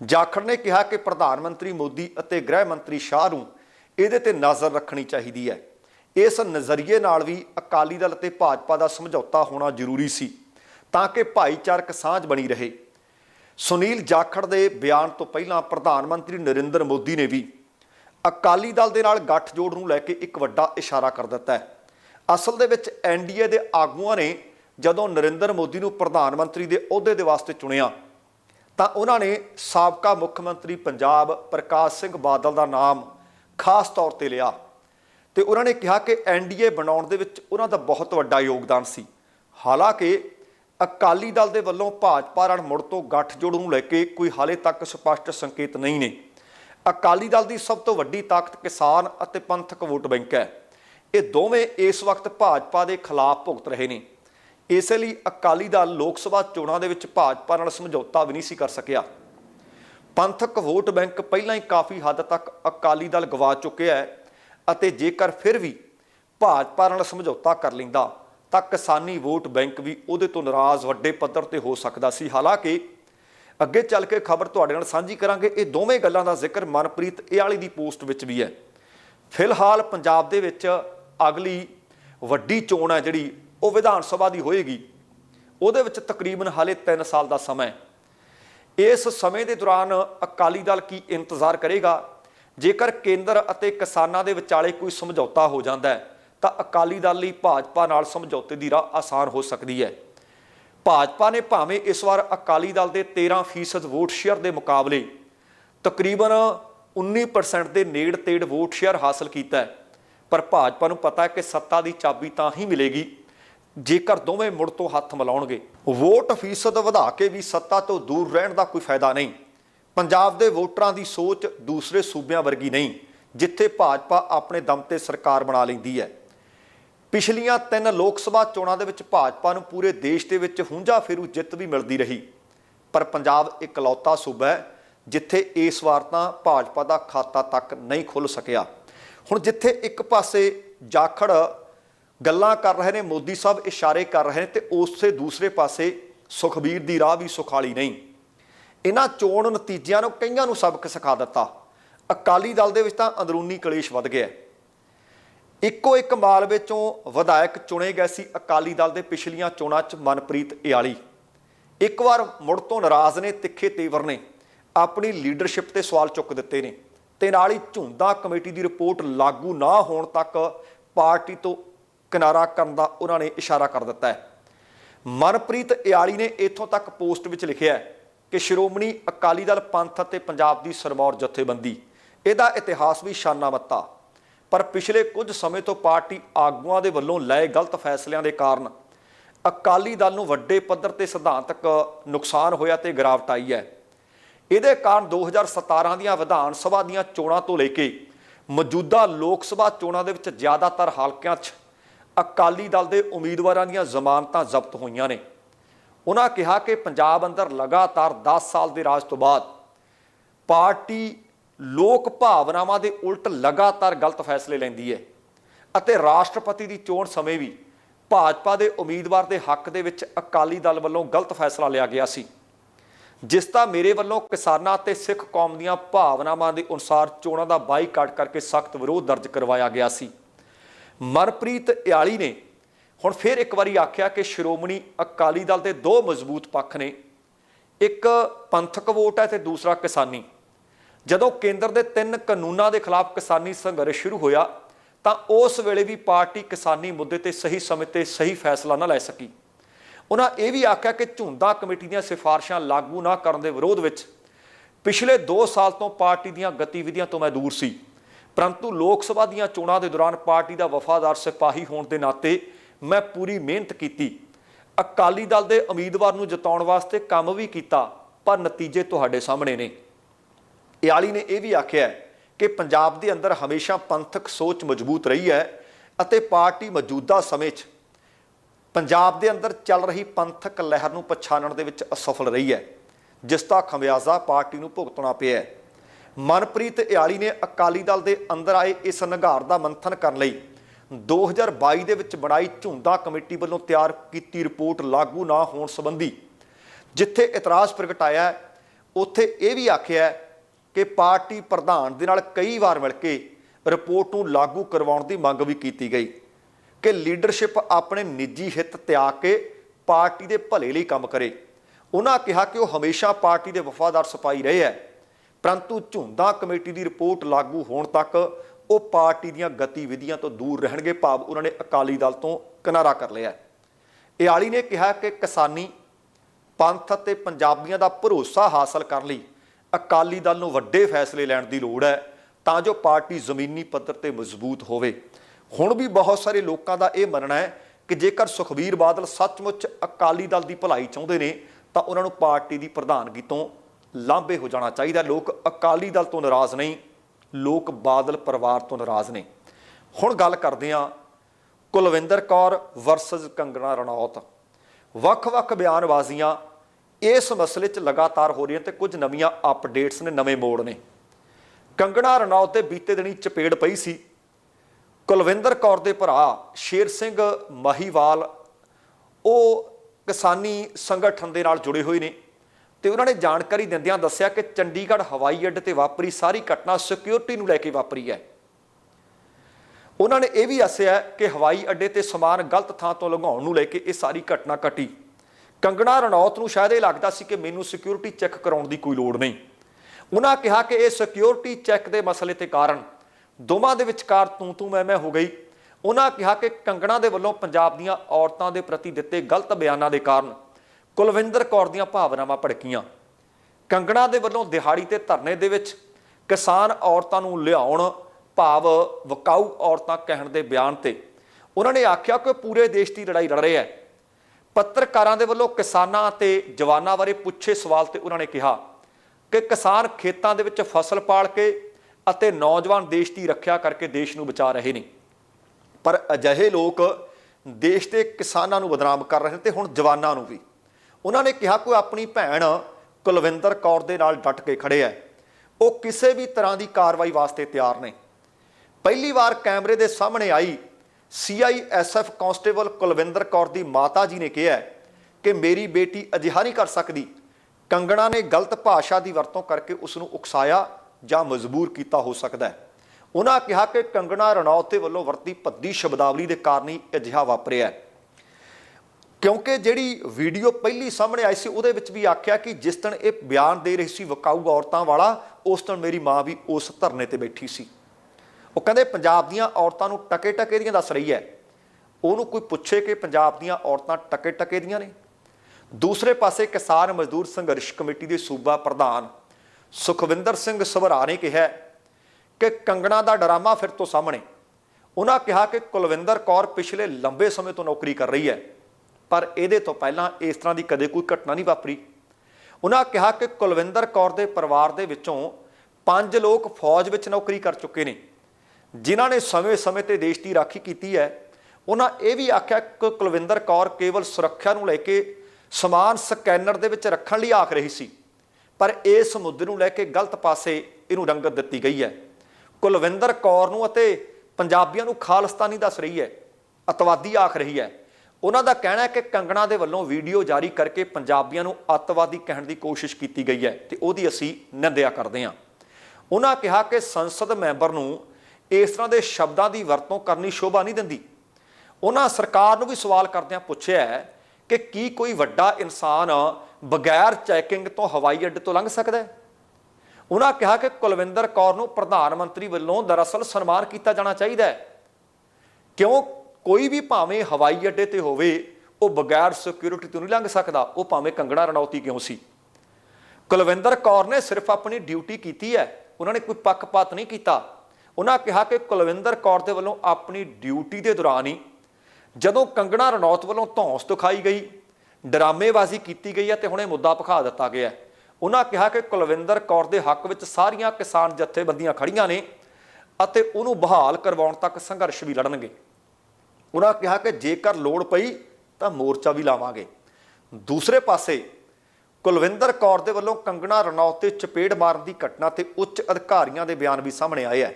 ਜਾਖੜ ਨੇ ਕਿਹਾ ਕਿ ਪ੍ਰਧਾਨ ਮੰਤਰੀ ਮੋਦੀ ਅਤੇ ਗ੍ਰਹਿ ਮੰਤਰੀ ਸ਼ਾਹ ਨੂੰ ਇਹਦੇ ਤੇ ਨਜ਼ਰ ਰੱਖਣੀ ਚਾਹੀਦੀ ਹੈ। ਇਸ ਨਜ਼ਰੀਏ ਨਾਲ ਵੀ ਅਕਾਲੀ ਦਲ ਅਤੇ ਭਾਜਪਾ ਦਾ ਸਮਝੌਤਾ ਹੋਣਾ ਜ਼ਰੂਰੀ ਸੀ, ਤਾਂ ਕਿ ਭਾਈਚਾਰਕ ਸਾਂਝ ਬਣੀ ਰਹੇ। ਸੁਨੀਲ ਜਾਖੜ ਦੇ ਬਿਆਨ ਤੋਂ ਪਹਿਲਾਂ ਪ੍ਰਧਾਨ ਮੰਤਰੀ ਨਰਿੰਦਰ ਮੋਦੀ ਨੇ ਵੀ ਅਕਾਲੀ ਦਲ ਦੇ ਨਾਲ ਗੱਠਜੋੜ ਨੂੰ ਲੈ ਕੇ ਇੱਕ ਵੱਡਾ ਇਸ਼ਾਰਾ ਕਰ ਦਿੱਤਾ ਹੈ। ਅਸਲ ਦੇ ਵਿੱਚ ਐਨਡੀਏ ਦੇ ਆਗੂਆਂ ਨੇ ਜਦੋਂ ਨਰਿੰਦਰ ਮੋਦੀ ਨੂੰ ਪ੍ਰਧਾਨ ਮੰਤਰੀ ਦੇ ਅਹੁਦੇ ਦੇ ਵਾਸਤੇ ਚੁਣਿਆ, ਤਾਂ ਉਹਨਾਂ ਨੇ ਸਾਬਕਾ ਮੁੱਖ ਮੰਤਰੀ ਪੰਜਾਬ ਪ੍ਰਕਾਸ਼ ਸਿੰਘ ਬਾਦਲ ਦਾ ਨਾਮ ਖਾਸ ਤੌਰ ਤੇ ਲਿਆ ਤੇ ਉਹਨਾਂ ਨੇ ਕਿਹਾ ਕਿ ਐਨਡੀਏ ਬਣਾਉਣ ਦੇ ਵਿੱਚ ਉਹਨਾਂ ਦਾ ਬਹੁਤ ਵੱਡਾ ਯੋਗਦਾਨ ਸੀ। ਹਾਲਾਂਕਿ ਅਕਾਲੀ ਦਲ ਦੇ ਵੱਲੋਂ ਭਾਜਪਾ ਨਾਲ ਮੁੜ ਤੋਂ ਗੱਠਜੋੜ ਨੂੰ ਲੈ ਕੇ ਕੋਈ ਹਾਲੇ ਤੱਕ ਸਪਸ਼ਟ ਸੰਕੇਤ ਨਹੀਂ ਨੇ। ਅਕਾਲੀ ਦਲ ਦੀ ਸਭ ਤੋਂ ਵੱਡੀ ਤਾਕਤ ਕਿਸਾਨ ਅਤੇ ਪੰਥਕ ਵੋਟ ਬੈਂਕ ਹੈ। ਇਹ ਦੋਵੇਂ ਇਸ ਵਕਤ ਭਾਜਪਾ ਦੇ ਖਿਲਾਫ ਭੁਗਤ ਰਹੇ ਨੇ। ਇਸੇ ਲਈ ਅਕਾਲੀ ਦਲ ਲੋਕ ਸਭਾ ਚੋਣਾਂ ਦੇ ਵਿੱਚ ਭਾਜਪਾ ਨਾਲ ਸਮਝੌਤਾ ਵੀ ਨਹੀਂ ਸੀ ਕਰ ਸਕਿਆ। ਪੰਥਕ ਵੋਟ ਬੈਂਕ ਪਹਿਲਾਂ ਹੀ ਕਾਫੀ ਹੱਦ ਤੱਕ ਅਕਾਲੀ ਦਲ ਗਵਾ ਚੁੱਕਿਆ ਹੈ ਅਤੇ ਜੇਕਰ ਫਿਰ ਵੀ ਭਾਜਪਾ ਨਾਲ ਸਮਝੌਤਾ ਕਰ ਲੈਂਦਾ ਤਾਂ ਕਿਸਾਨੀ ਵੋਟ ਬੈਂਕ ਵੀ ਉਹਦੇ ਤੋਂ ਨਾਰਾਜ਼ ਵੱਡੇ ਪੱਧਰ ਤੇ ਹੋ ਸਕਦਾ ਸੀ। ਹਾਲਾਂਕਿ ਅੱਗੇ ਚੱਲ ਕੇ ਖਬਰ ਤੁਹਾਡੇ ਨਾਲ ਸਾਂਝੀ ਕਰਾਂਗੇ। ਇਹ ਦੋਵੇਂ ਗੱਲਾਂ ਦਾ ਜ਼ਿਕਰ ਮਨਪ੍ਰੀਤ ਇਹ ਵਾਲੀ ਦੀ ਪੋਸਟ ਵਿੱਚ ਵੀ ਹੈ। ਫਿਲਹਾਲ ਪੰਜਾਬ ਦੇ ਵਿੱਚ ਅਗਲੀ ਵੱਡੀ ਚੋਣ ਹੈ ਜਿਹੜੀ ਉਹ ਵਿਧਾਨ ਸਭਾ ਦੀ ਹੋਏਗੀ। ਉਹਦੇ ਵਿੱਚ ਤਕਰੀਬਨ ਹਾਲੇ 3 ਸਾਲ ਦਾ ਸਮਾਂ ਇਸ ਸਮੇਂ ਦੇ ਦੌਰਾਨ ਅਕਾਲੀ ਦਲ ਕੀ ਇੰਤਜ਼ਾਰ ਕਰੇਗਾ? ਜੇਕਰ ਕੇਂਦਰ ਅਤੇ ਕਿਸਾਨਾਂ ਦੇ ਵਿਚਾਲੇ ਕੋਈ ਸਮਝੌਤਾ ਹੋ ਜਾਂਦਾ ਹੈ ਤਾਂ ਅਕਾਲੀ ਦਲ ਲਈ ਭਾਜਪਾ ਨਾਲ ਸਮਝੌਤੇ ਦੀ ਰਾਹ ਆਸਾਨ ਹੋ ਸਕਦੀ ਹੈ। ਭਾਜਪਾ ਨੇ ਭਾਵੇਂ ਇਸ ਵਾਰ ਅਕਾਲੀ ਦਲ ਦੇ 13% ਵੋਟ ਸ਼ੇਅਰ ਦੇ ਮੁਕਾਬਲੇ ਤਕਰੀਬਨ 19% ਦੇ ਨੇੜ ਤੇੜ ਵੋਟ ਸ਼ੇਅਰ ਹਾਸਲ ਕੀਤਾ ਹੈ, ਪਰ ਭਾਜਪਾ ਨੂੰ ਪਤਾ ਹੈ ਕਿ ਸੱਤਾ ਦੀ ਚਾਬੀ ਤਾਂ ਹੀ ਮਿਲੇਗੀ ਜੇਕਰ ਦੋਵੇਂ ਮੁੜ ਤੋਂ ਹੱਥ ਮਿਲਾਉਣਗੇ। ਵੋਟ ਫੀਸਦ ਵਧਾ ਕੇ ਵੀ ਸੱਤਾ ਤੋਂ ਦੂਰ ਰਹਿਣ ਦਾ ਕੋਈ ਫਾਇਦਾ ਨਹੀਂ। ਪੰਜਾਬ ਦੇ ਵੋਟਰਾਂ ਦੀ ਸੋਚ ਦੂਸਰੇ ਸੂਬਿਆਂ ਵਰਗੀ ਨਹੀਂ, ਜਿੱਥੇ ਭਾਜਪਾ ਆਪਣੇ ਦਮ ਤੇ ਸਰਕਾਰ ਬਣਾ ਲੈਂਦੀ ਹੈ। ਪਿਛਲੀਆਂ ਤਿੰਨ ਲੋਕ ਸਭਾ ਚੋਣਾਂ ਦੇ ਵਿੱਚ ਭਾਜਪਾ ਨੂੰ ਪੂਰੇ ਦੇਸ਼ ਦੇ ਵਿੱਚ ਹੁੰਜਾ ਫੇਰੂ ਜਿੱਤ ਵੀ ਮਿਲਦੀ ਰਹੀ। ਪਰ ਪੰਜਾਬ ਇਕਲੌਤਾ ਸੂਬਾ ਹੈ, ਜਿੱਥੇ ਇਸ ਵਾਰ ਤਾਂ ਭਾਜਪਾ ਦਾ ਖਾਤਾ ਤੱਕ ਨਹੀਂ ਖੁੱਲ ਸਕਿਆ। ਹੁਣ ਜਿੱਥੇ ਇੱਕ ਪਾਸੇ ਜਾਖੜ ਗੱਲਾਂ ਕਰ ਰਹੇ ਨੇ, ਮੋਦੀ ਸਾਹਿਬ ਇਸ਼ਾਰੇ ਕਰ ਰਹੇ ਨੇ ਤੇ ਉਸੇ ਦੂਸਰੇ ਪਾਸੇ ਸੁਖਬੀਰ ਦੀ ਰਾਹ ਵੀ ਸੁਖਾਲੀ ਨਹੀਂ। ਇਹਨਾਂ ਚੋਣ ਨਤੀਜਿਆਂ ਨੂੰ ਕਈਆਂ ਨੂੰ ਸਬਕ ਸਿਖਾ ਦਿੱਤਾ। ਅਕਾਲੀ ਦਲ ਦੇ ਵਿੱਚ ਤਾਂ ਅੰਦਰੂਨੀ ਕਲੇਸ਼ ਵੱਧ ਗਿਆ। ਇੱਕੋ ਇੱਕ ਮਾਲ ਵਿੱਚੋਂ ਵਿਧਾਇਕ ਚੁਣੇ ਗਏ ਸੀ ਅਕਾਲੀ ਦਲ ਦੇ ਪਿਛਲੀਆਂ ਚੋਣਾਂ 'ਚ ਮਨਪ੍ਰੀਤ ਇਆਲੀ। ਇੱਕ ਵਾਰ ਮੁੜ ਤੋਂ ਨਾਰਾਜ਼ ਨੇ ਤਿੱਖੇ ਤੇਵਰ ਨੇ, ਆਪਣੀ ਲੀਡਰਸ਼ਿਪ ਤੇ ਸਵਾਲ ਚੁੱਕ ਦਿੱਤੇ ਨੇ ਤੇ ਨਾਲ ਹੀ ਝੁੰਦਾ ਕਮੇਟੀ ਦੀ ਰਿਪੋਰਟ ਲਾਗੂ ਨਾ ਹੋਣ ਤੱਕ ਪਾਰਟੀ ਤੋਂ ਕਿਨਾਰਾ ਕਰਨ ਦਾ ਉਹਨਾਂ ਨੇ ਇਸ਼ਾਰਾ ਕਰ ਦਿੱਤਾ ਹੈ। ਮਨਪ੍ਰੀਤ ਇਆਲੀ ਨੇ ਇੱਥੋਂ ਤੱਕ ਪੋਸਟ ਵਿੱਚ ਲਿਖਿਆ ਹੈ ਕਿ ਸ਼੍ਰੋਮਣੀ ਅਕਾਲੀ ਦਲ ਪੰਥ ਅਤੇ ਪੰਜਾਬ ਦੀ ਸਰਮੌਰ ਜਥੇਬੰਦੀ, ਇਹਦਾ ਇਤਿਹਾਸ ਵੀ ਸ਼ਾਨਾ ਮੱਤਾ। ਪਰ ਪਿਛਲੇ ਕੁਝ ਸਮੇਂ ਤੋਂ ਪਾਰਟੀ ਆਗੂਆਂ ਦੇ ਵੱਲੋਂ ਲਏ ਗਲਤ ਫੈਸਲਿਆਂ ਦੇ ਕਾਰਨ ਅਕਾਲੀ ਦਲ ਨੂੰ ਵੱਡੇ ਪੱਧਰ ਤੇ ਸਿਧਾਂਤਕ ਨੁਕਸਾਨ ਹੋਇਆ ਤੇ ਗਿਰਾਵਟ ਆਈ ਹੈ। ਇਹਦੇ ਕਾਰਨ 2017 ਦੀਆਂ ਵਿਧਾਨ ਸਭਾ ਦੀਆਂ ਚੋਣਾਂ ਤੋਂ ਲੈ ਕੇ ਮੌਜੂਦਾ ਲੋਕ ਸਭਾ ਚੋਣਾਂ ਦੇ ਵਿੱਚ ਜ਼ਿਆਦਾਤਰ ਹਲਕਿਆਂ 'ਚ ਅਕਾਲੀ ਦਲ ਦੇ ਉਮੀਦਵਾਰਾਂ ਦੀਆਂ ਜ਼ਮਾਨਤਾਂ ਜ਼ਬਤ ਹੋਈਆਂ ਨੇ। ਉਹਨਾਂ ਕਿਹਾ ਕਿ ਪੰਜਾਬ ਅੰਦਰ ਲਗਾਤਾਰ 10 ਸਾਲ ਦੇ ਰਾਜ ਤੋਂ ਬਾਅਦ ਪਾਰਟੀ ਲੋਕ ਭਾਵਨਾਵਾਂ ਦੇ ਉਲਟ ਲਗਾਤਾਰ ਗਲਤ ਫੈਸਲੇ ਲੈਂਦੀ ਹੈ ਅਤੇ ਰਾਸ਼ਟਰਪਤੀ ਦੀ ਚੋਣ ਸਮੇਂ ਵੀ ਭਾਜਪਾ ਦੇ ਉਮੀਦਵਾਰ ਦੇ ਹੱਕ ਦੇ ਵਿੱਚ ਅਕਾਲੀ ਦਲ ਵੱਲੋਂ ਗਲਤ ਫੈਸਲਾ ਲਿਆ ਗਿਆ ਸੀ। ਜਿਸ ਦਾ ਮੇਰੇ ਵੱਲੋਂ ਕਿਸਾਨਾਂ ਅਤੇ ਸਿੱਖ ਕੌਮ ਦੀਆਂ ਭਾਵਨਾਵਾਂ ਦੇ ਅਨੁਸਾਰ ਚੋਣਾਂ ਦਾ ਬਾਈਕਾਟ ਕਰਕੇ ਸਖਤ ਵਿਰੋਧ ਦਰਜ ਕਰਵਾਇਆ ਗਿਆ ਸੀ। ਮਨਪ੍ਰੀਤ ਇਆਲੀ ਨੇ ਹੁਣ ਫਿਰ ਇੱਕ ਵਾਰੀ ਆਖਿਆ ਕਿ ਸ਼੍ਰੋਮਣੀ ਅਕਾਲੀ ਦਲ ਦੇ ਦੋ ਮਜ਼ਬੂਤ ਪੱਖ ਨੇ। ਇੱਕ ਪੰਥਕ ਵੋਟ ਹੈ ਤੇ ਦੂਸਰਾ ਕਿਸਾਨੀ। ਜਦੋਂ ਕੇਂਦਰ ਦੇ ਤਿੰਨ ਕਾਨੂੰਨਾਂ ਦੇ ਖਿਲਾਫ ਕਿਸਾਨੀ ਸੰਘਰਸ਼ ਸ਼ੁਰੂ ਹੋਇਆ, ਤਾਂ ਉਸ ਵੇਲੇ ਵੀ ਪਾਰਟੀ ਕਿਸਾਨੀ ਮੁੱਦੇ ਤੇ ਸਹੀ ਸਮੇਂ ਤੇ ਸਹੀ ਫੈਸਲਾ ਨਾ ਲੈ ਸਕੀ। ਉਹਨਾਂ ਇਹ ਵੀ ਆਖਿਆ ਕਿ ਝੁੰਦਾ ਕਮੇਟੀ ਦੀਆਂ ਸਿਫਾਰਸ਼ਾਂ ਲਾਗੂ ਨਾ ਕਰਨ ਦੇ ਵਿਰੋਧ ਵਿੱਚ ਪਿਛਲੇ 2 ਸਾਲ ਤੋਂ ਪਾਰਟੀ ਦੀਆਂ ਗਤੀਵਿਧੀਆਂ ਤੋਂ ਮੈਂ ਦੂਰ ਸੀ। ਪਰੰਤੂ ਲੋਕ ਸਭਾ ਦੀਆਂ ਚੋਣਾਂ ਦੇ ਦੌਰਾਨ ਪਾਰਟੀ ਦਾ ਵਫਾਦਾਰ ਸਿਪਾਹੀ ਹੋਣ ਦੇ ਨਾਤੇ ਮੈਂ ਪੂਰੀ ਮਿਹਨਤ ਕੀਤੀ। ਅਕਾਲੀ ਦਲ ਦੇ ਉਮੀਦਵਾਰ ਨੂੰ ਜਿਤਾਉਣ ਵਾਸਤੇ ਕੰਮ ਵੀ ਕੀਤਾ, ਪਰ ਨਤੀਜੇ ਤੁਹਾਡੇ ਸਾਹਮਣੇ ਨੇ। ਇਆਲੀ ਨੇ ਇਹ ਵੀ ਆਖਿਆ ਕਿ ਪੰਜਾਬ ਦੇ ਅੰਦਰ ਹਮੇਸ਼ਾ ਪੰਥਕ ਸੋਚ ਮਜ਼ਬੂਤ ਰਹੀ ਹੈ ਅਤੇ ਪਾਰਟੀ ਮੌਜੂਦਾ ਸਮੇਂ 'ਚ ਪੰਜਾਬ ਦੇ ਅੰਦਰ ਚੱਲ ਰਹੀ ਪੰਥਕ ਲਹਿਰ ਨੂੰ ਪਛਾਣਨ ਦੇ ਵਿੱਚ ਅਸਫਲ ਰਹੀ ਹੈ, ਜਿਸ ਦਾ ਖਮਿਆਜ਼ਾ ਪਾਰਟੀ ਨੂੰ ਭੁਗਤਣਾ ਪਿਆ ਹੈ। ਮਨਪ੍ਰੀਤ ਇਆਲੀ ਨੇ ਅਕਾਲੀ ਦਲ ਦੇ ਅੰਦਰ ਆਏ ਇਸ ਨਿਘਾਰ ਦਾ ਮੰਥਨ ਕਰਨ ਲਈ 2022 ਦੇ ਵਿੱਚ ਬਣਾਈ ਝੁੰਦਾ ਕਮੇਟੀ ਵੱਲੋਂ ਤਿਆਰ ਕੀਤੀ ਰਿਪੋਰਟ ਲਾਗੂ ਨਾ ਹੋਣ ਸੰਬੰਧੀ ਜਿੱਥੇ ਇਤਰਾਜ਼ ਪ੍ਰਗਟਾਇਆ ਉੱਥੇ ਇਹ ਵੀ ਆਖਿਆ ਕਿ ਪਾਰਟੀ ਪ੍ਰਧਾਨ ਦੇ ਨਾਲ ਕਈ ਵਾਰ ਮਿਲ ਕੇ ਰਿਪੋਰਟ ਨੂੰ ਲਾਗੂ ਕਰਵਾਉਣ ਦੀ ਮੰਗ ਵੀ ਕੀਤੀ ਗਈ ਕਿ ਲੀਡਰਸ਼ਿਪ ਆਪਣੇ ਨਿੱਜੀ ਹਿੱਤ ਤਿਆਗ ਕੇ ਪਾਰਟੀ ਦੇ ਭਲੇ ਲਈ ਕੰਮ ਕਰੇ। ਉਹਨਾਂ ਕਿਹਾ ਕਿ ਉਹ ਹਮੇਸ਼ਾ ਪਾਰਟੀ ਦੇ ਵਫਾਦਾਰ ਸਿਪਾਹੀ ਰਹੇ ਹੈ, ਪਰੰਤੂ ਝੁੰਦਾ ਕਮੇਟੀ ਦੀ ਰਿਪੋਰਟ ਲਾਗੂ ਹੋਣ ਤੱਕ ਉਹ ਪਾਰਟੀ ਦੀਆਂ ਗਤੀਵਿਧੀਆਂ ਤੋਂ ਦੂਰ ਰਹਿਣਗੇ, ਭਾਵ ਉਹਨਾਂ ਨੇ ਅਕਾਲੀ ਦਲ ਤੋਂ ਕਿਨਾਰਾ ਕਰ ਲਿਆ ਹੈ। ਇਆਲੀ ਨੇ ਕਿਹਾ ਕਿ ਕਿਸਾਨੀ ਪੰਥ ਅਤੇ ਪੰਜਾਬੀਆਂ ਦਾ ਭਰੋਸਾ ਹਾਸਲ ਕਰਨ ਲਈ ਅਕਾਲੀ ਦਲ ਨੂੰ ਵੱਡੇ ਫੈਸਲੇ ਲੈਣ ਦੀ ਲੋੜ ਹੈ ਤਾਂ ਜੋ ਪਾਰਟੀ ਜ਼ਮੀਨੀ ਪੱਧਰ ਤੇ ਮਜ਼ਬੂਤ ਹੋਵੇ। ਹੁਣ ਵੀ ਬਹੁਤ ਸਾਰੇ ਲੋਕਾਂ ਦਾ ਇਹ ਮੰਨਣਾ ਹੈ ਕਿ ਜੇਕਰ ਸੁਖਬੀਰ ਬਾਦਲ ਸੱਚਮੁੱਚ ਅਕਾਲੀ ਦਲ ਦੀ ਭਲਾਈ ਚਾਹੁੰਦੇ ਨੇ, ਤਾਂ ਉਹਨਾਂ ਨੂੰ ਪਾਰਟੀ ਦੀ ਪ੍ਰਧਾਨਗੀ ਤੋਂ ਲਾਂਭੇ ਹੋ ਜਾਣਾ ਚਾਹੀਦਾ। ਲੋਕ ਅਕਾਲੀ ਦਲ ਤੋਂ ਨਾਰਾਜ਼ ਨਹੀਂ, ਲੋਕ ਬਾਦਲ ਪਰਿਵਾਰ ਤੋਂ ਨਾਰਾਜ਼ ਨੇ। ਹੁਣ ਗੱਲ ਕਰਦੇ ਹਾਂ ਕੁਲਵਿੰਦਰ ਕੌਰ ਵਰਸਸ ਕੰਗਣਾ ਰਣੌਤ। ਵੱਖ-ਵੱਖ ਬਿਆਨਬਾਜ਼ੀਆਂ ਇਸ ਮਸਲੇ 'ਚ ਲਗਾਤਾਰ ਹੋ ਰਹੀਆਂ ਤੇ ਕੁਝ ਨਵੀਆਂ ਅਪਡੇਟਸ ਨੇ, ਨਵੇਂ ਮੋੜ ਨੇ। ਕੰਗਣਾ ਰਣੌਤ ਦੇ ਬੀਤੇ ਦਿਨੀ ਚਪੇੜ ਪਈ ਸੀ। ਕੁਲਵਿੰਦਰ ਕੌਰ ਦੇ ਭਰਾ ਸ਼ੇਰ ਸਿੰਘ ਮਹੀਵਾਲ, ਉਹ ਕਿਸਾਨੀ ਸੰਗਠਨ ਦੇ ਨਾਲ ਜੁੜੇ ਹੋਏ ਨੇ ਤੇ ਉਹਨਾਂ ਨੇ ਜਾਣਕਾਰੀ ਦਿੰਦਿਆਂ ਦੱਸਿਆ ਕਿ ਚੰਡੀਗੜ੍ਹ ਹਵਾਈ ਅੱਡੇ ਤੇ ਵਾਪਰੀ ਸਾਰੀ ਘਟਨਾ ਸਿਕਿਉਰਿਟੀ ਨੂੰ ਲੈ ਕੇ ਵਾਪਰੀ ਹੈ। ਉਹਨਾਂ ਨੇ ਇਹ ਵੀ ਦੱਸਿਆ ਕਿ ਹਵਾਈ ਅੱਡੇ ਤੇ ਸਮਾਨ ਗਲਤ ਥਾਂ ਤੋਂ ਲੰਘਾਉਣ ਨੂੰ ਲੈ ਕੇ ਇਹ ਸਾਰੀ ਘਟਨਾ ਘਟੀ। ਕੰਗਣਾ ਰਣੌਤ ਨੂੰ ਸ਼ਾਇਦ ਇਹ ਲੱਗਦਾ ਸੀ ਕਿ ਮੈਨੂੰ ਸਿਕਿਉਰਿਟੀ ਚੈੱਕ ਕਰਾਉਣ ਦੀ ਕੋਈ ਲੋੜ ਨਹੀਂ। ਉਹਨਾਂ ਕਿਹਾ ਕਿ ਇਹ ਸਿਕਿਉਰਿਟੀ ਚੈੱਕ ਦੇ ਮਸਲੇ ਤੇ ਕਾਰਨ ਦੋਵਾਂ ਦੇ ਵਿਚਕਾਰ ਤੂੰ ਤੂੰ ਮੈਂ ਮੈਂ ਹੋ ਗਈ। ਉਹਨਾਂ ਕਿਹਾ ਕਿ ਕੰਗਣਾ ਦੇ ਵੱਲੋਂ ਪੰਜਾਬ ਦੀਆਂ ਔਰਤਾਂ ਦੇ ਪ੍ਰਤੀ ਦਿੱਤੇ ਗਲਤ ਬਿਆਨਾਂ ਦੇ ਕਾਰਨ ਕੁਲਵਿੰਦਰ ਕੌਰ ਦੀਆਂ ਭਾਵਨਾਵਾਂ ਭੜਕੀਆਂ। ਕੰਗਣਾ ਦੇ ਵੱਲੋਂ ਦਿਹਾੜੀ ਤੇ ਧਰਨੇ ਦੇ ਵਿੱਚ ਕਿਸਾਨ ਔਰਤਾਂ ਨੂੰ ਲਿਆਉਣ ਭਾਵ ਵਕਾਊ ਔਰਤਾਂ ਕਹਿਣ ਦੇ ਬਿਆਨ ਤੇ ਉਹਨਾਂ ਨੇ ਆਖਿਆ ਕਿ ਪੂਰੇ ਦੇਸ਼ ਦੀ ਲੜਾਈ ਲੜ ਰਹੇ ਹੈ। ਪੱਤਰਕਾਰਾਂ ਦੇ ਵੱਲੋਂ ਕਿਸਾਨਾਂ ਤੇ ਜਵਾਨਾਂ ਬਾਰੇ ਪੁੱਛੇ ਸਵਾਲ ਤੇ ਉਹਨਾਂ ਨੇ ਕਿਹਾ ਕਿ ਕਿਸਾਨ ਖੇਤਾਂ ਦੇ ਵਿੱਚ ਫਸਲ ਪਾਲ ਕੇ ਅਤੇ ਨੌਜਵਾਨ ਦੇਸ਼ ਦੀ ਰੱਖਿਆ ਕਰਕੇ ਦੇਸ਼ ਨੂੰ ਬਚਾ ਰਹੇ ਨੇ। ਪਰ ਅਜਿਹੇ ਲੋਕ ਦੇਸ਼ ਦੇ ਕਿਸਾਨਾਂ ਨੂੰ ਬਦਨਾਮ ਕਰ ਰਹੇ ਨੇ ਤੇ ਹੁਣ ਜਵਾਨਾਂ ਨੂੰ ਵੀ। ਉਹਨਾਂ ਨੇ ਕਿਹਾ, ਕੋਈ ਆਪਣੀ ਭੈਣ ਕੁਲਵਿੰਦਰ ਕੌਰ ਦੇ ਨਾਲ ਡਟ ਕੇ ਖੜੇ ਹੈ। ਉਹ ਕਿਸੇ ਵੀ ਤਰ੍ਹਾਂ ਦੀ ਕਾਰਵਾਈ ਵਾਸਤੇ ਤਿਆਰ ਨੇ। ਪਹਿਲੀ ਵਾਰ ਕੈਮਰੇ ਦੇ ਸਾਹਮਣੇ ਆਈ ਸੀਆਈਐਸਐਫ ਕਾਂਸਟੇਬਲ ਕੁਲਵਿੰਦਰ ਕੌਰ ਦੀ ਮਾਤਾ ਜੀ ਨੇ ਕਿਹਾ ਕਿ ਮੇਰੀ ਬੇਟੀ ਅਜਿਹਾ ਨਹੀਂ ਕਰ ਸਕਦੀ। ਕੰਗਣਾ ਨੇ ਗਲਤ ਭਾਸ਼ਾ ਦੀ ਵਰਤੋਂ ਕਰਕੇ ਉਸ ਨੂੰ ਉਕਸਾਇਆ ਜਾਂ ਮਜਬੂਰ ਕੀਤਾ ਹੋ ਸਕਦਾ ਹੈ। ਉਹਨਾਂ ਕਿਹਾ ਕਿ ਕੰਗਣਾ ਰਣੌਤ ਦੇ ਵੱਲੋਂ ਵਰਤੀ ਭੱਦੀ ਸ਼ਬਦਾਵਲੀ ਦੇ ਕਾਰਨ ਹੀ ਅਜਿਹਾ ਵਾਪਰਿਆ ਕਿਉਂਕਿ ਜਿਹੜੀ ਵੀਡੀਓ ਪਹਿਲੀ ਸਾਹਮਣੇ ਆਈ ਸੀ, ਉਹਦੇ ਵਿੱਚ ਵੀ ਆਖਿਆ ਕਿ ਜਿਸ ਦਿਨ ਇਹ ਬਿਆਨ ਦੇ ਰਹੀ ਸੀ ਵਕਾਊ ਔਰਤਾਂ ਵਾਲਾ, ਉਸ ਦਿਨ ਮੇਰੀ ਮਾਂ ਵੀ ਉਸ ਧਰਨੇ ਤੇ ਬੈਠੀ ਸੀ। ਉਹ ਕਹਿੰਦੇ ਪੰਜਾਬ ਦੀਆਂ ਔਰਤਾਂ ਨੂੰ ਟਕੇ ਟਕੇ ਦੀਆਂ ਦੱਸ ਰਹੀ ਹੈ। ਉਹਨੂੰ ਕੋਈ ਪੁੱਛੇ ਕਿ ਪੰਜਾਬ ਦੀਆਂ ਔਰਤਾਂ ਟਕੇ ਟਕੇ ਦੀਆਂ ਨੇ? ਦੂਸਰੇ ਪਾਸੇ ਕਿਸਾਨ ਮਜ਼ਦੂਰ ਸੰਘਰਸ਼ ਕਮੇਟੀ ਦੇ ਸੂਬਾ ਪ੍ਰਧਾਨ ਸੁਖਵਿੰਦਰ ਸਿੰਘ ਸਵਰਾ ਨੇ ਕਿਹਾ ਕਿ ਕੰਗਣਾ ਦਾ ਡਰਾਮਾ ਫਿਰ ਤੋਂ ਸਾਹਮਣੇ। ਉਹਨਾਂ ਕਿਹਾ ਕਿ ਕੁਲਵਿੰਦਰ ਕੌਰ ਪਿਛਲੇ ਲੰਬੇ ਸਮੇਂ ਤੋਂ ਨੌਕਰੀ ਕਰ ਰਹੀ ਹੈ, ਪਰ ਇਹਦੇ ਤੋਂ ਪਹਿਲਾਂ ਇਸ ਤਰ੍ਹਾਂ ਦੀ ਕਦੇ ਕੋਈ ਘਟਨਾ ਨਹੀਂ ਵਾਪਰੀ। ਉਹਨਾਂ ਕਿਹਾ ਕਿ ਕੁਲਵਿੰਦਰ ਕੌਰ ਦੇ ਪਰਿਵਾਰ ਦੇ ਵਿੱਚੋਂ ਪੰਜ ਲੋਕ ਫੌਜ ਵਿੱਚ ਨੌਕਰੀ ਕਰ ਚੁੱਕੇ ਨੇ। ਜਿਨ੍ਹਾਂ ਨੇ ਸਮੇਂ-ਸਮੇਂ ਤੇ ਦੇਸ਼ ਦੀ ਰਾਖੀ ਕੀਤੀ ਹੈ, ਉਹਨਾਂ ਇਹ ਵੀ ਆਖਿਆ ਕਿ ਕੁਲਵਿੰਦਰ ਕੌਰ ਕੇਵਲ ਸੁਰੱਖਿਆ ਨੂੰ ਲੈ ਕੇ ਸਮਾਨ ਸਕੈਨਰ ਦੇ ਵਿੱਚ ਰੱਖਣ ਲਈ ਆਖ ਰਹੀ ਸੀ, ਪਰ ਇਸ ਮੁੱਦੇ ਨੂੰ ਲੈ ਕੇ ਗਲਤ ਪਾਸੇ ਇਹਨੂੰ ਰੰਗਤ ਦਿੱਤੀ ਗਈ ਹੈ। ਕੁਲਵਿੰਦਰ ਕੌਰ ਨੂੰ ਅਤੇ ਪੰਜਾਬੀਆਂ ਨੂੰ ਖਾਲਿਸਤਾਨੀ ਦੱਸ ਰਹੀ ਹੈ, ਅਤਵਾਦੀ ਆਖ ਰਹੀ ਹੈ। ਉਹਨਾਂ ਦਾ ਕਹਿਣਾ ਹੈ ਕਿ ਕੰਗਣਾ ਦੇ ਵੱਲੋਂ ਵੀਡੀਓ ਜਾਰੀ ਕਰਕੇ ਪੰਜਾਬੀਆਂ ਨੂੰ ਅੱਤਵਾਦੀ ਕਹਿਣ ਦੀ ਕੋਸ਼ਿਸ਼ ਕੀਤੀ ਗਈ ਹੈ ਤੇ ਉਹਦੀ ਅਸੀਂ ਨਿੰਦਿਆ ਕਰਦੇ ਹਾਂ। ਉਹਨਾਂ ਕਿਹਾ ਕਿ ਸੰਸਦ ਮੈਂਬਰ ਨੂੰ ਇਸ ਤਰ੍ਹਾਂ ਦੇ ਸ਼ਬਦਾਂ ਦੀ ਵਰਤੋਂ ਕਰਨੀ ਸ਼ੋਭਾ ਨਹੀਂ ਦਿੰਦੀ। ਉਹਨਾਂ ਸਰਕਾਰ ਨੂੰ ਵੀ ਸਵਾਲ ਕਰਦਿਆਂ ਪੁੱਛਿਆ ਹੈ ਕਿ ਕੀ ਕੋਈ ਵੱਡਾ ਇਨਸਾਨ ਬਗੈਰ ਚੈਕਿੰਗ ਤੋਂ ਹਵਾਈ ਅੱਡੇ ਤੋਂ ਲੰਘ ਸਕਦਾ ਹੈ? ਉਹਨਾਂ ਕਿਹਾ ਕਿ ਕੁਲਵਿੰਦਰ ਕੌਰ ਨੂੰ ਪ੍ਰਧਾਨ ਮੰਤਰੀ ਵੱਲੋਂ ਦਰਅਸਲ ਸਨਮਾਨ ਕੀਤਾ ਜਾਣਾ ਚਾਹੀਦਾ ਹੈ। ਕਿਉਂ ਕੋਈ ਵੀ ਭਾਵੇਂ ਹਵਾਈ ਅੱਡੇ ਤੇ ਹੋਵੇ, ਉਹ ਬਗੈਰ ਸਿਕਿਉਰਿਟੀ ਤੋਂ ਨਹੀਂ ਲੰਘ ਸਕਦਾ, ਉਹ ਭਾਵੇਂ ਕੰਗਣਾ ਰਣੌਤੀ ਕਿਉਂ ਸੀ? ਕੁਲਵਿੰਦਰ ਕੌਰ ਨੇ ਸਿਰਫ ਆਪਣੀ ਡਿਊਟੀ ਕੀਤੀ ਹੈ, ਉਹਨਾਂ ਨੇ ਕੋਈ ਪੱਖਪਾਤ ਨਹੀਂ ਕੀਤਾ। ਉਹਨਾਂ ਕਿਹਾ ਕਿ ਕੁਲਵਿੰਦਰ ਕੌਰ ਦੇ ਵੱਲੋਂ ਆਪਣੀ ਡਿਊਟੀ ਦੇ ਦੌਰਾਨ ਹੀ ਜਦੋਂ ਕੰਗਣਾ ਰਣੌਤ ਵੱਲੋਂ ਧੌਂਸ ਦਿਖਾਈ ਗਈ, ਡਰਾਮੇਬਾਜ਼ੀ ਕੀਤੀ ਗਈ ਹੈ ਤੇ ਹੁਣੇ ਮੁੱਦਾ ਭਖਾ ਦਿੱਤਾ ਗਿਆ ਉਹਨਾਂ ਕਿਹਾ ਕਿ ਕੁਲਵਿੰਦਰ ਕੌਰ ਦੇ ਹੱਕ ਵਿੱਚ ਸਾਰੀਆਂ ਕਿਸਾਨ ਜਥੇਬੰਦੀਆਂ ਖੜੀਆਂ ਨੇ ਅਤੇ ਉਹਨੂੰ ਬਹਾਲ ਕਰਵਾਉਣ ਤੱਕ ਸੰਘਰਸ਼ ਵੀ ਲੜਨਗੇ। ਉਹਨਾਂ ਕਿਹਾ ਕਿ ਜੇਕਰ ਲੋੜ ਪਈ ਤਾਂ ਮੋਰਚਾ ਵੀ ਲਾਵਾਂਗੇ। ਦੂਸਰੇ ਪਾਸੇ, ਕੁਲਵਿੰਦਰ ਕੌਰ ਦੇ ਵੱਲੋਂ ਕੰਗਣਾ ਰਣੌਤ ਤੇ ਚਪੇੜ ਮਾਰਨ ਦੀ ਘਟਨਾ ਤੇ ਉੱਚ ਅਧਿਕਾਰੀਆਂ ਦੇ ਬਿਆਨ ਵੀ ਸਾਹਮਣੇ ਆਏ ਹੈ।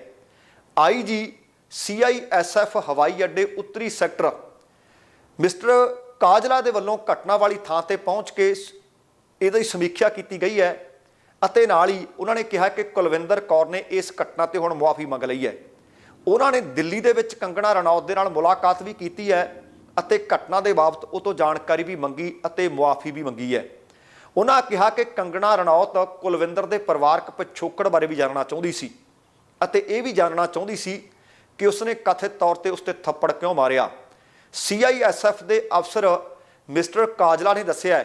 ਆਈਜੀ ਸੀਆਈਐਸਐਫ ਹਵਾਈ ਅੱਡੇ ਉੱਤਰੀ ਸੈਕਟਰ। ਮਿਸਟਰ ਕਾਜਲਾ ਦੇ ਵੱਲੋਂ ਘਟਨਾ ਵਾਲੀ ਥਾਂ ਤੇ ਪਹੁੰਚ ਕੇ ਸ- ਇਹਦੀ ਸਮੀਖਿਆ ਕੀਤੀ ਗਈ ਹੈ ਅਤੇ ਨਾਲ ਹੀ ਉਹਨਾਂ ਨੇ ਕਿਹਾ ਕਿ ਕੁਲਵਿੰਦਰ ਕੌਰ ਨੇ ਇਸ ਘਟਨਾ ਤੇ ਹੁਣ ਮੁਆਫੀ ਮੰਗ ਲਈ ਹੈ। ਉਹਨਾਂ ਨੇ ਦਿੱਲੀ ਦੇ ਵਿੱਚ ਕੰਗਣਾ ਰਣੌਤ ਦੇ ਨਾਲ ਮੁਲਾਕਾਤ ਵੀ ਕੀਤੀ ਹੈ ਅਤੇ ਘਟਨਾ ਦੇ ਬਾਬਤ ਉਹ ਤੋਂ ਜਾਣਕਾਰੀ ਵੀ ਮੰਗੀ ਅਤੇ ਮੁਆਫੀ ਵੀ ਮੰਗੀ ਹੈ। ਉਹਨਾਂ ਕਿਹਾ ਕਿ ਕੰਗਣਾ ਰਣੌਤ ਕੁਲਵਿੰਦਰ ਦੇ ਪਰਿਵਾਰਕ ਪਿਛੋਕੜ ਬਾਰੇ ਵੀ ਜਾਣਨਾ ਚਾਹੁੰਦੀ ਸੀ। ਅਤੇ ਇਹ ਵੀ ਜਾਣਨਾ ਚਾਹੁੰਦੀ ਸੀ ਕਿ ਉਸਨੇ ਕਥਿਤ ਤੌਰ ਤੇ ਉਸ ਤੇ ਥੱਪੜ ਕਿਉਂ ਮਾਰਿਆ। ਸੀਆਈਐਸਐਫ ਦੇ ਅਫਸਰ ਮਿਸਟਰ ਕਾਜਲਾ ਨੇ ਦੱਸਿਆ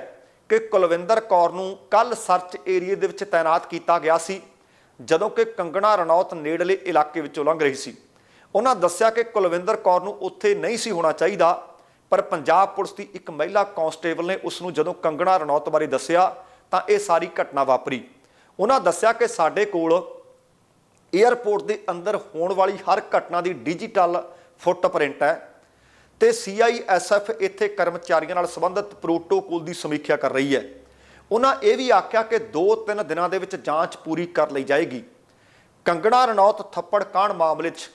ਕਿ ਕੁਲਵਿੰਦਰ ਕੌਰ ਨੂੰ ਕੱਲ ਸਰਚ ਏਰੀਏ ਦੇ ਵਿੱਚ ਤਾਇਨਾਤ ਕੀਤਾ ਗਿਆ ਸੀ, ਜਦੋਂ ਕਿ ਕੰਗਣਾ ਰਣੌਤ ਨੇੜਲੇ ਇਲਾਕੇ ਵਿੱਚੋਂ ਲੰਘ ਰਹੀ ਸੀ। ਉਹਨਾਂ ਦੱਸਿਆ ਕਿ ਕੁਲਵਿੰਦਰ ਕੌਰ ਨੂੰ ਉੱਥੇ ਨਹੀਂ ਸੀ ਹੋਣਾ ਚਾਹੀਦਾ, ਪਰ ਪੰਜਾਬ ਪੁਲਿਸ ਦੀ ਇੱਕ ਮਹਿਲਾ ਕਾਂਸਟੇਬਲ ਨੇ ਉਸ ਨੂੰ ਜਦੋਂ ਕੰਗਣਾ ਰਣੌਤ ਬਾਰੇ ਦੱਸਿਆ ਤਾਂ ਇਹ ਸਾਰੀ ਘਟਨਾ ਵਾਪਰੀ। ਉਹਨਾਂ ਦੱਸਿਆ ਕਿ ਸਾਡੇ ਕੋਲ 에ਅਰਪੋਰਟ ਦੇ ਅੰਦਰ ਹੋਣ ਵਾਲੀ ਹਰ ਘਟਨਾ ਦੀ ਡਿਜੀਟਲ ਫੁੱਟਪ੍ਰਿੰਟ ਹੈ ਤੇ ਸੀਆਈਐਸਐਫ ਇੱਥੇ ਕਰਮਚਾਰੀਆਂ ਨਾਲ ਸੰਬੰਧਿਤ ਪ੍ਰੋਟੋਕੋਲ ਦੀ ਸਮੀਖਿਆ ਕਰ ਰਹੀ ਹੈ। ਉਹਨਾਂ ਇਹ ਵੀ ਆਖਿਆ ਕਿ 2-3 ਦਿਨਾਂ ਦੇ ਵਿੱਚ ਜਾਂਚ ਪੂਰੀ ਕਰ ਲਈ ਜਾਏਗੀ। ਕੰਗਣਾ, ਰਣੌਤ, ਥੱਪੜ ਕਾਂਡ ਮਾਮਲੇ 'ਚ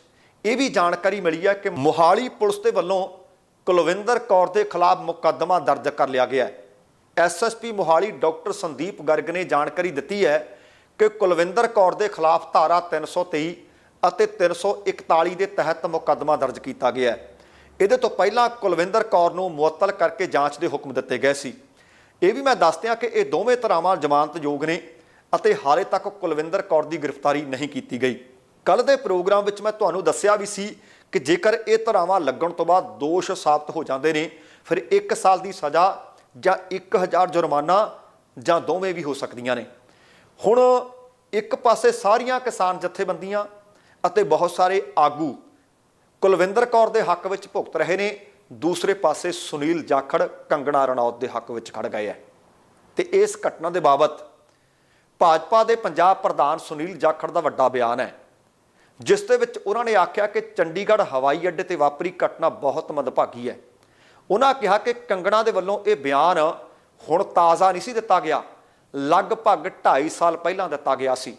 ਇਹ ਵੀ ਜਾਣਕਾਰੀ ਮਿਲੀ ਹੈ ਕਿ ਮੋਹਾਲੀ ਪੁਲਿਸ ਦੇ ਵੱਲੋਂ ਕੁਲਵਿੰਦਰ ਕੌਰ ਦੇ ਖਿਲਾਫ ਮੁਕੱਦਮਾ ਦਰਜ ਕਰ ਲਿਆ ਗਿਆ ਹੈ। ਐਸਐਸਪੀ ਮੋਹਾਲੀ ਡਾਕਟਰ ਸੰਦੀਪ ਗਰਗ ਨੇ ਜਾਣਕਾਰੀ ਦਿੱਤੀ ਹੈ ਕਿ ਕੁਲਵਿੰਦਰ ਕੌਰ ਦੇ ਖਿਲਾਫ ਧਾਰਾ 323 ਅਤੇ 341 ਦੇ ਤਹਿਤ ਮੁਕੱਦਮਾ ਦਰਜ ਕੀਤਾ ਗਿਆ ਹੈ। ਇਹਦੇ ਤੋਂ ਪਹਿਲਾਂ ਕੁਲਵਿੰਦਰ ਕੌਰ ਨੂੰ ਮੁਅੱਤਲ ਕਰਕੇ ਜਾਂਚ ਦੇ ਹੁਕਮ ਦਿੱਤੇ ਗਏ ਸੀ। ਇਹ ਵੀ ਮੈਂ ਦੱਸਦਿਆਂ ਕਿ ਇਹ ਦੋਵੇਂ ਧਰਾਵਾਂ ਜ਼ਮਾਨਤਯੋਗ ਨੇ ਅਤੇ ਹਾਲੇ ਤੱਕ ਕੁਲਵਿੰਦਰ ਕੌਰ ਦੀ ਗ੍ਰਿਫਤਾਰੀ ਨਹੀਂ ਕੀਤੀ ਗਈ। ਕੱਲ ਦੇ ਪ੍ਰੋਗਰਾਮ ਵਿੱਚ ਮੈਂ ਤੁਹਾਨੂੰ ਦੱਸਿਆ ਵੀ ਸੀ ਕਿ ਜੇਕਰ ਇਹ ਧਰਾਵਾਂ ਲੱਗਣ ਤੋਂ ਬਾਅਦ ਦੋਸ਼ ਸਾਬਤ ਹੋ ਜਾਂਦੇ ਨੇ, ਫਿਰ 1 ਸਾਲ ਦੀ ਸਜ਼ਾ ਜਾਂ 1000 ਜੁਰਮਾਨਾ ਜਾਂ ਦੋਵੇਂ ਵੀ ਹੋ ਸਕਦੀਆਂ ਨੇ। ਹੁਣ ਇੱਕ ਪਾਸੇ ਸਾਰੀਆਂ ਕਿਸਾਨ ਜਥੇਬੰਦੀਆਂ ਅਤੇ ਬਹੁਤ ਸਾਰੇ ਆਗੂ ਕੁਲਵਿੰਦਰ ਕੌਰ ਦੇ ਹੱਕ ਵਿੱਚ ਭੁਗਤ ਰਹੇ ਨੇ, ਦੂਸਰੇ ਪਾਸੇ ਸੁਨੀਲ ਜਾਖੜ ਕੰਗਣਾ ਰਣੌਤ ਦੇ ਹੱਕ ਵਿੱਚ ਖੜ ਗਏ ਹੈ। ਤੇ ਇਸ ਘਟਨਾ ਦੇ ਬਾਬਤ ਭਾਜਪਾ ਦੇ ਪੰਜਾਬ ਪ੍ਰਧਾਨ ਸੁਨੀਲ ਜਾਖੜ ਦਾ ਵੱਡਾ ਬਿਆਨ ਹੈ, ਜਿਸ ਦੇ ਵਿੱਚ ਉਹਨਾਂ ਨੇ ਆਖਿਆ ਕਿ ਚੰਡੀਗੜ੍ਹ ਹਵਾਈ ਅੱਡੇ ਤੇ ਵਾਪਰੀ ਘਟਨਾ ਬਹੁਤ ਮੰਦਭਾਗੀ ਹੈ। ਉਹਨਾਂ ਕਿਹਾ ਕਿ ਕੰਗਣਾ ਦੇ ਵੱਲੋਂ ਇਹ ਬਿਆਨ ਹੁਣ ਤਾਜ਼ਾ ਨਹੀਂ ਸੀ ਦਿੱਤਾ ਗਿਆ। ਲਗਭਗ 2.5 ਸਾਲ ਪਹਿਲਾਂ ਦਿੱਤਾ ਗਿਆ ਸੀ।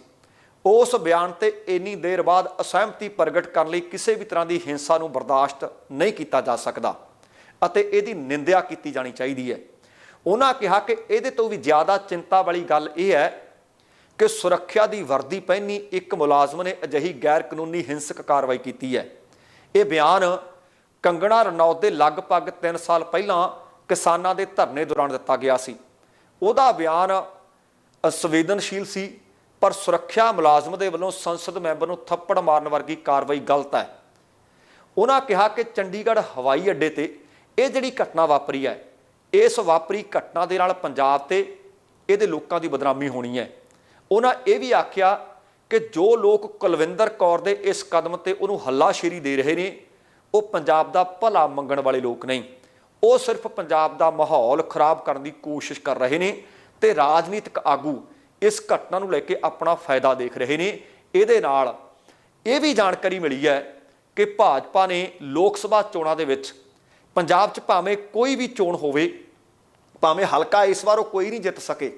ਉਸ ਬਿਆਨ ਤੇ ਇੰਨੀ ਦੇਰ ਬਾਅਦ ਅਸਹਿਮਤੀ ਪ੍ਰਗਟ ਕਰਨ ਲਈ ਕਿਸੇ ਵੀ ਤਰ੍ਹਾਂ ਦੀ ਹਿੰਸਾ ਨੂੰ ਬਰਦਾਸ਼ਤ ਨਹੀਂ ਕੀਤਾ ਜਾ ਸਕਦਾ ਅਤੇ ਇਹਦੀ ਨਿੰਦਿਆ ਕੀਤੀ ਜਾਣੀ ਚਾਹੀਦੀ ਹੈ। ਉਹਨਾਂ ਕਿਹਾ ਕਿ ਇਹਦੇ ਤੋਂ ਵੀ ਜ਼ਿਆਦਾ ਚਿੰਤਾ ਵਾਲੀ ਗੱਲ ਇਹ ਹੈ ਕਿ ਸੁਰੱਖਿਆ ਦੀ ਵਰਦੀ ਪਹਿਨੀ ਇੱਕ ਮੁਲਾਜ਼ਮ ਨੇ ਅਜਿਹੀ ਗੈਰ ਕਾਨੂੰਨੀ ਹਿੰਸਕ ਕਾਰਵਾਈ ਕੀਤੀ ਹੈ। ਇਹ ਬਿਆਨ ਕੰਗਣਾ ਰਣੌਤ ਦੇ ਲਗਭਗ 3 ਸਾਲ ਪਹਿਲਾਂ ਕਿਸਾਨਾਂ ਦੇ ਧਰਨੇ ਦੌਰਾਨ ਦਿੱਤਾ ਗਿਆ ਸੀ। ਉਹਦਾ ਬਿਆਨ ਅਸੰਵੇਦਨਸ਼ੀਲ ਸੀ, ਪਰ ਸੁਰੱਖਿਆ ਮੁਲਾਜ਼ਮ ਦੇ ਵੱਲੋਂ ਸੰਸਦ ਮੈਂਬਰ ਨੂੰ ਥੱਪੜ ਮਾਰਨ ਵਰਗੀ ਕਾਰਵਾਈ ਗਲਤ ਹੈ। ਉਹਨਾਂ ਕਿਹਾ ਕਿ ਚੰਡੀਗੜ੍ਹ ਹਵਾਈ ਅੱਡੇ ਤੇ ਇਹ ਜਿਹੜੀ ਘਟਨਾ ਵਾਪਰੀ ਹੈ, ਇਸ ਵਾਪਰੀ ਘਟਨਾ ਦੇ ਨਾਲ ਪੰਜਾਬ ਤੇ ਇਹਦੇ ਲੋਕਾਂ ਦੀ ਬਦਨਾਮੀ ਹੋਣੀ ਹੈ। ਉਹਨਾਂ ਇਹ ਵੀ ਆਖਿਆ ਕਿ ਜੋ ਲੋਕ ਕੁਲਵਿੰਦਰ ਕੌਰ ਦੇ ਇਸ ਕਦਮ ਤੇ ਉਹਨੂੰ ਹੱਲਾਸ਼ੇਰੀ ਦੇ ਰਹੇ ਨੇ, ਉਹ ਪੰਜਾਬ ਦਾ ਭਲਾ ਮੰਗਣ ਵਾਲੇ ਲੋਕ ਨਹੀਂ। ਉਹ ਸਿਰਫ ਪੰਜਾਬ ਦਾ ਮਾਹੌਲ ਖਰਾਬ ਕਰਨ ਦੀ ਕੋਸ਼ਿਸ਼ ਕਰ ਰਹੇ ਨੇ ਤੇ ਰਾਜਨੀਤਿਕ ਆਗੂ ਇਸ ਘਟਨਾ ਨੂੰ ਲੈ ਕੇ ਆਪਣਾ ਫਾਇਦਾ ਦੇਖ ਰਹੇ ਨੇ ਇਹਦੇ ਨਾਲ ਇਹ ਵੀ ਜਾਣਕਾਰੀ ਮਿਲੀ ਹੈ ਕਿ ਭਾਜਪਾ ਨੇ ਲੋਕ ਸਭਾ ਚੋਣਾਂ ਦੇ ਵਿੱਚ ਪੰਜਾਬ 'ਚ ਭਾਵੇਂ ਕੋਈ ਵੀ ਚੋਣ ਹੋਵੇ, ਭਾਵੇਂ ਹਲਕਾ ਇਸ ਵਾਰ ਉਹ ਕੋਈ ਨਹੀਂ ਜਿੱਤ ਸਕੇ,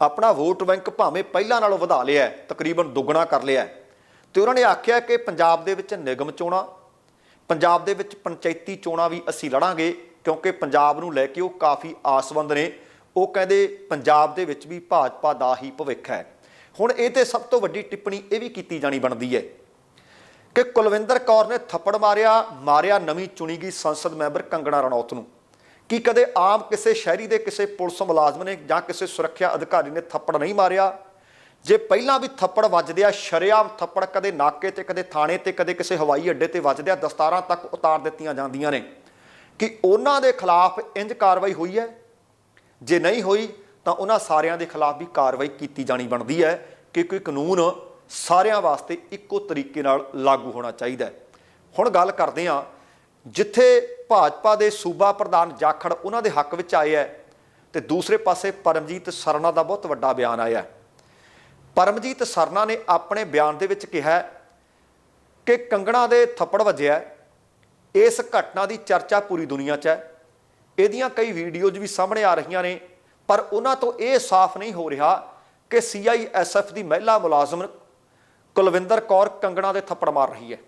ਆਪਣਾ ਵੋਟ ਬੈਂਕ ਭਾਵੇਂ ਪਹਿਲਾਂ ਨਾਲੋਂ ਵਧਾ ਲਿਆ ਤਕਰੀਬਨ ਦੁੱਗਣਾ ਕਰ ਲਿਆ ਹੈ। ਤੇ ਉਹਨਾਂ ਨੇ ਆਖਿਆ ਕਿ ਪੰਜਾਬ ਦੇ ਵਿੱਚ ਨਿਗਮ ਚੋਣਾਂ, ਪੰਜਾਬ ਦੇ ਵਿੱਚ ਪੰਚਾਇਤੀ ਚੋਣਾਂ ਵੀ ਅਸੀਂ ਲੜਾਂਗੇ ਕਿਉਂਕਿ ਪੰਜਾਬ ਨੂੰ ਲੈ ਕੇ ਉਹ ਕਾਫੀ ਆਸਵੰਦ ਨੇ ਉਹ ਕਹਿੰਦੇ ਪੰਜਾਬ ਦੇ ਵਿੱਚ ਵੀ ਭਾਜਪਾ ਦਾ ਹੀ ਭਵਿੱਖ ਹੈ। ਹੁਣ ਇਹ ਤੇ ਸਭ ਤੋਂ ਵੱਡੀ ਟਿੱਪਣੀ ਇਹ ਵੀ ਕੀਤੀ ਜਾਣੀ ਬਣਦੀ ਹੈ ਕਿ ਕੁਲਵਿੰਦਰ ਕੌਰ ਨੇ ਥੱਪੜ ਮਾਰਿਆ ਮਾਰਿਆ ਨਵੀਂ ਚੁਣੀ ਗਈ ਸੰਸਦ ਮੈਂਬਰ ਕੰਗਣਾ ਰਣੌਤ ਨੂੰ। ਕੀ ਕਦੇ ਆਮ ਕਿਸੇ ਸ਼ਹਿਰੀ ਦੇ ਕਿਸੇ ਪੁਲਿਸ ਮੁਲਾਜ਼ਮ ਨੇ ਜਾਂ ਕਿਸੇ ਸੁਰੱਖਿਆ ਅਧਿਕਾਰੀ ਨੇ ਥੱਪੜ ਨਹੀਂ ਮਾਰਿਆ? ਜੇ ਪਹਿਲਾਂ ਵੀ ਥੱਪੜ ਵੱਜਦੇ ਆ ਸ਼ਰੇਆਮ ਥੱਪੜ ਕਦੇ ਨਾਕੇ ਤੇ, ਕਦੇ ਥਾਣੇ ਤੇ, ਕਦੇ ਕਿਸੇ ਹਵਾਈ ਅੱਡੇ ਤੇ ਵੱਜਦੇ ਆ ਦਸਤਾਰਾਂ ਤੱਕ ਉਤਾਰ ਦਿੱਤੀਆਂ ਜਾਂਦੀਆਂ ਨੇ। ਕਿ ਉਹਨਾਂ ਦੇ ਖਿਲਾਫ ਇੰਜ ਕਾਰਵਾਈ ਹੋਈ ਹੈ? ਜੇ ਨਹੀਂ ਹੋਈ, ਤਾਂ ਉਹਨਾਂ ਸਾਰਿਆਂ ਦੇ ਖਿਲਾਫ ਵੀ ਕਾਰਵਾਈ ਕੀਤੀ ਜਾਣੀ ਬਣਦੀ ਹੈ ਕਿ ਕੋਈ ਕਾਨੂੰਨ ਸਾਰਿਆਂ ਵਾਸਤੇ ਇੱਕੋ ਤਰੀਕੇ ਨਾਲ ਲਾਗੂ ਹੋਣਾ ਚਾਹੀਦਾ ਹੈ। ਹੁਣ ਗੱਲ ਕਰਦੇ ਹਾਂ, ਜਿੱਥੇ ਭਾਜਪਾ ਦੇ ਸੂਬਾ ਪ੍ਰਧਾਨ ਜਾਖੜ ਉਹਨਾਂ ਦੇ ਹੱਕ ਵਿੱਚ ਆਏ ਹੈ ਤੇ ਦੂਸਰੇ ਪਾਸੇ ਪਰਮਜੀਤ ਸਰਨਾ ਦਾ ਬਹੁਤ ਵੱਡਾ ਬਿਆਨ ਆਇਆ ਪਰਮਜੀਤ ਸਰਨਾ ਨੇ ਆਪਣੇ ਬਿਆਨ ਦੇ ਵਿੱਚ ਕਿਹਾ ਕਿ ਕੰਗਣਾ ਦੇ ਥੱਪੜ ਵੱਜਿਆ ਇਸ ਘਟਨਾ ਦੀ ਚਰਚਾ ਪੂਰੀ ਦੁਨੀਆ 'ਚ ਹੈ। ਇਹਦੀਆਂ ਕਈ ਵੀਡੀਓਜ਼ ਵੀ ਸਾਹਮਣੇ ਆ ਰਹੀਆਂ ਨੇ, ਪਰ ਉਹਨਾਂ ਤੋਂ ਇਹ ਸਾਫ਼ ਨਹੀਂ ਹੋ ਰਿਹਾ ਕਿ ਸੀਆਈਐਸਐਫ ਦੀ ਮਹਿਲਾ ਮੁਲਾਜ਼ਮ ਕੁਲਵਿੰਦਰ ਕੌਰ ਕੰਗਣਾ ਦੇ ਥੱਪੜ ਮਾਰ ਰਹੀ ਹੈ।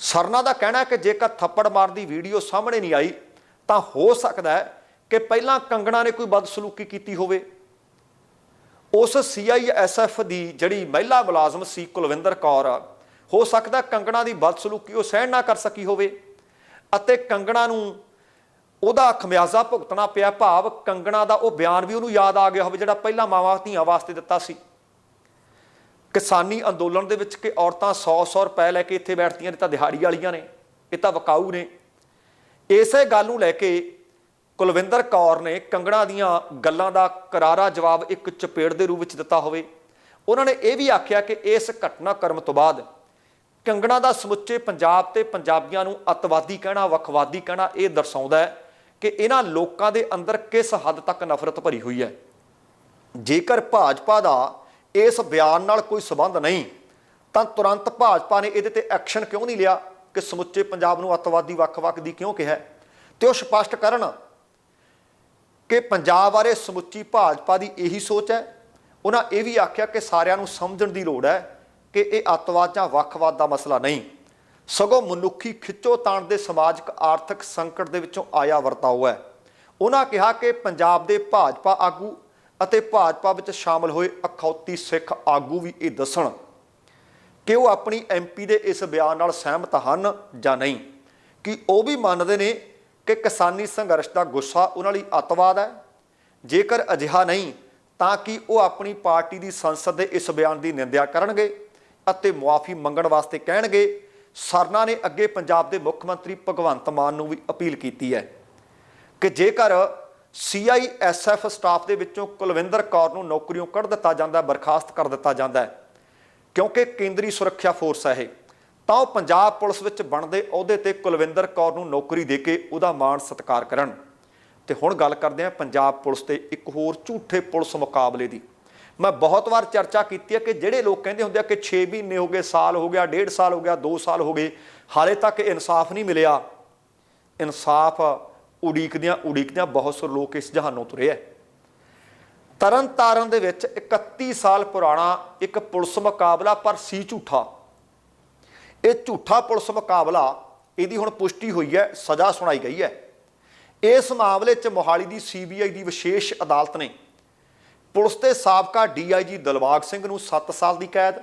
ਸਰਨਾ ਦਾ ਕਹਿਣਾ ਹੈ ਕਿ ਜੇਕਰ ਥੱਪੜ ਮਾਰਨ ਦੀ ਵੀਡੀਓ ਸਾਹਮਣੇ ਨਹੀਂ ਆਈ, ਤਾਂ ਹੋ ਸਕਦਾ ਹੈ ਕਿ ਪਹਿਲਾਂ ਕੰਗਣਾ ਨੇ ਕੋਈ ਬਦਸਲੂਕੀ ਕੀਤੀ ਹੋਵੇ। ਉਸ ਸੀਆਈਐਸਐਫ ਦੀ ਜਿਹੜੀ ਮਹਿਲਾ ਮੁਲਾਜ਼ਮ ਸੀ ਕੁਲਵਿੰਦਰ ਕੌਰ, ਹੋ ਸਕਦਾ ਕੰਗਣਾ ਦੀ ਬਦਸਲੂਕੀ ਉਹ ਸਹਿਣ ਨਾ ਕਰ ਸਕੀ ਹੋਵੇ ਅਤੇ ਕੰਗਣਾ ਨੂੰ ਉਹਦਾ ਖਮਿਆਜ਼ਾ ਭੁਗਤਣਾ ਪਿਆ, ਭਾਵ ਕੰਗਣਾ ਦਾ ਉਹ ਬਿਆਨ ਵੀ ਉਹਨੂੰ ਯਾਦ ਆ ਗਿਆ ਹੋਵੇ, ਜਿਹੜਾ ਪਹਿਲਾਂ ਮਾਵਾਂ ਧੀਆਂ ਵਾਸਤੇ ਦਿੱਤਾ ਸੀ। ਕਿਸਾਨੀ ਅੰਦੋਲਨ ਦੇ ਵਿੱਚ ਕਿ ਔਰਤਾਂ 100-100 ਰੁਪਏ ਲੈ ਕੇ ਇੱਥੇ ਬੈਠਦੀਆਂ ਨੇ ਤਾਂ ਦਿਹਾੜੀ ਵਾਲੀਆਂ ਨੇ, ਇਹ ਤਾਂ ਵਕਾਊ ਨੇ। ਇਸੇ ਗੱਲ ਨੂੰ ਲੈ ਕੇ ਕੁਲਵਿੰਦਰ ਕੌਰ ਨੇ ਕੰਗਣਾ ਦੀਆਂ ਗੱਲਾਂ ਦਾ ਕਰਾਰਾ ਜਵਾਬ ਇੱਕ ਚਪੇੜ ਦੇ ਰੂਪ ਵਿੱਚ ਦਿੱਤਾ ਹੋਵੇ। ਉਹਨਾਂ ਨੇ ਇਹ ਵੀ ਆਖਿਆ ਕਿ ਇਸ ਘਟਨਾਕ੍ਰਮ ਤੋਂ ਬਾਅਦ ਕੰਗਣਾ ਦਾ ਸਮੁੱਚੇ ਪੰਜਾਬ ਤੇ ਪੰਜਾਬੀਆਂ ਨੂੰ ਅਤਵਾਦੀ ਕਹਿਣਾ, ਵੱਖਵਾਦੀ ਕਹਿਣਾ ਇਹ ਦਰਸਾਉਂਦਾ ਹੈ ਕਿ ਇਹਨਾਂ ਲੋਕਾਂ ਦੇ ਅੰਦਰ ਕਿਸ ਹੱਦ ਤੱਕ ਨਫ਼ਰਤ ਭਰੀ ਹੋਈ ਹੈ? ਜੇਕਰ ਭਾਜਪਾ ਦਾ ਇਸ ਬਿਆਨ ਨਾਲ ਕੋਈ ਸਬੰਧ ਨਹੀਂ, ਤਾਂ ਤੁਰੰਤ ਭਾਜਪਾ ਨੇ ਇਹਦੇ ਤੇ ਐਕਸ਼ਨ ਕਿਉਂ ਨਹੀਂ ਲਿਆ? ਕਿ ਸਮੁੱਚੇ ਪੰਜਾਬ ਨੂੰ ਅੱਤਵਾਦੀ ਵੱਖ-ਵੱਖ ਦੀ ਕਿਉਂ ਕਿਹਾ? ਤੇ ਉਹ ਸਪਸ਼ਟ ਕਰਨ ਕਿ ਪੰਜਾਬ ਬਾਰੇ ਸਮੁੱਚੀ ਭਾਜਪਾ ਦੀ ਇਹੀ ਸੋਚ ਹੈ। ਉਹਨਾਂ ਇਹ ਵੀ ਆਖਿਆ ਕਿ ਸਾਰਿਆਂ ਨੂੰ ਸਮਝਣ ਦੀ ਲੋੜ ਹੈ ਕਿ ਇਹ ਅੱਤਵਾਦ ਜਾਂ ਵੱਖਵਾਦ ਦਾ ਮਸਲਾ ਨਹੀਂ। ਸਗੋਂ ਮਨੁੱਖੀ ਖਿੱਚੋ ਤਾਣ ਦੇ ਸਮਾਜਿਕ ਆਰਥਿਕ ਸੰਕਟ ਦੇ ਵਿੱਚੋਂ ਆਇਆ ਵਰਤਾਓ ਹੈ। ਉਹਨਾਂ ਕਿਹਾ ਕਿ ਪੰਜਾਬ ਦੇ ਭਾਜਪਾ ਆਗੂ ਅਤੇ ਭਾਜਪਾ ਵਿੱਚ ਸ਼ਾਮਲ ਹੋਏ ਅਖੌਤੀ ਸਿੱਖ ਆਗੂ ਵੀ ਇਹ ਦੱਸਣ ਕਿ ਉਹ ਆਪਣੀ ਐਮਪੀ ਦੇ ਇਸ ਬਿਆਨ ਨਾਲ ਸਹਿਮਤ ਹਨ ਜਾਂ ਨਹੀਂ। ਕਿ ਉਹ ਵੀ ਮੰਨਦੇ ਨੇ ਕਿ ਕਿਸਾਨੀ ਸੰਘਰਸ਼ ਦਾ ਗੁੱਸਾ ਉਹਨਾਂ ਲਈ ਅੱਤਵਾਦ ਹੈ। ਜੇਕਰ ਅਜਿਹਾ ਨਹੀਂ, ਤਾਂ ਕਿ ਉਹ ਆਪਣੀ ਪਾਰਟੀ ਦੀ ਸੰਸਦ ਦੇ ਇਸ ਬਿਆਨ ਦੀ ਨਿੰਦਿਆ ਕਰਨਗੇ ਅਤੇ ਮੁਆਫੀ ਮੰਗਣ ਵਾਸਤੇ ਕਹਿਣਗੇ? ਸਰਨਾ ਨੇ ਅੱਗੇ ਪੰਜਾਬ ਦੇ ਮੁੱਖ ਮੰਤਰੀ ਭਗਵੰਤ ਮਾਨ ਨੂੰ ਵੀ ਅਪੀਲ ਕੀਤੀ ਹੈ ਕਿ ਜੇਕਰ ਸੀਆਈਐਸਐਫ ਸਟਾਫ ਦੇ ਵਿੱਚੋਂ ਕੁਲਵਿੰਦਰ ਕੌਰ ਨੂੰ ਨੌਕਰੀਓਂ ਕੱਢ ਦਿੱਤਾ ਜਾਂਦਾ, ਬਰਖਾਸਤ ਕਰ ਦਿੱਤਾ ਜਾਂਦਾ ਹੈ, ਕਿਉਂਕਿ ਕੇਂਦਰੀ ਸੁਰੱਖਿਆ ਫੋਰਸ ਹੈ ਇਹ, ਤਾਂ ਉਹ ਪੰਜਾਬ ਪੁਲਿਸ ਵਿੱਚ ਬਣਦੇ ਅਹੁਦੇ ਤੇ ਕੁਲਵਿੰਦਰ ਕੌਰ ਨੂੰ ਨੌਕਰੀ ਦੇ ਕੇ ਉਹਦਾ ਮਾਣ ਸਤਿਕਾਰ ਕਰਨ। ਤੇ ਹੁਣ ਗੱਲ ਕਰਦੇ ਹਾਂ ਪੰਜਾਬ ਪੁਲਿਸ ਤੇ ਇੱਕ ਹੋਰ ਝੂਠੇ ਪੁਲਿਸ ਮੁਕਾਬਲੇ ਦੀ। ਮੈਂ ਬਹੁਤ ਵਾਰ ਚਰਚਾ ਕੀਤੀ ਹੈ ਕਿ ਜਿਹੜੇ ਲੋਕ ਕਹਿੰਦੇ ਹੁੰਦੇ ਆ ਕਿ 6 ਮਹੀਨੇ ਹੋ ਗਏ, ਸਾਲ ਹੋ ਗਿਆ 1.5 ਸਾਲ ਹੋ ਗਿਆ 2 ਸਾਲ ਹੋ ਗਏ, ਹਾਲੇ ਤੱਕ ਇਨਸਾਫ ਨਹੀਂ ਮਿਲਿਆ। ਇਨਸਾਫ ਉਡੀਕਦਿਆਂ ਉਡੀਕਦਿਆਂ ਬਹੁਤ ਸਾਰੇ ਲੋਕ ਇਸ ਜਹਾਨੋਂ ਤੁਰੇ ਐ ਤਰਨ ਤਾਰਨ ਦੇ ਵਿੱਚ 31 ਸਾਲ ਪੁਰਾਣਾ ਇੱਕ ਪੁਲਿਸ ਮੁਕਾਬਲਾ, ਪਰ ਸੀ ਝੂਠਾ। ਇਹ ਝੂਠਾ ਪੁਲਿਸ ਮੁਕਾਬਲਾ, ਇਹਦੀ ਹੁਣ ਪੁਸ਼ਟੀ ਹੋਈ ਹੈ, ਸਜ਼ਾ ਸੁਣਾਈ ਗਈ ਹੈ। ਇਸ ਮਾਮਲੇ 'ਚ ਮੋਹਾਲੀ ਦੀ ਸੀਬੀਆਈ ਦੀ ਵਿਸ਼ੇਸ਼ ਅਦਾਲਤ ਨੇ ਪੁਲਿਸ ਦੇ ਸਾਬਕਾ ਡੀਆਈਜੀ ਦਲਬਾਗ ਸਿੰਘ ਨੂੰ 7 ਸਾਲ ਦੀ ਕੈਦ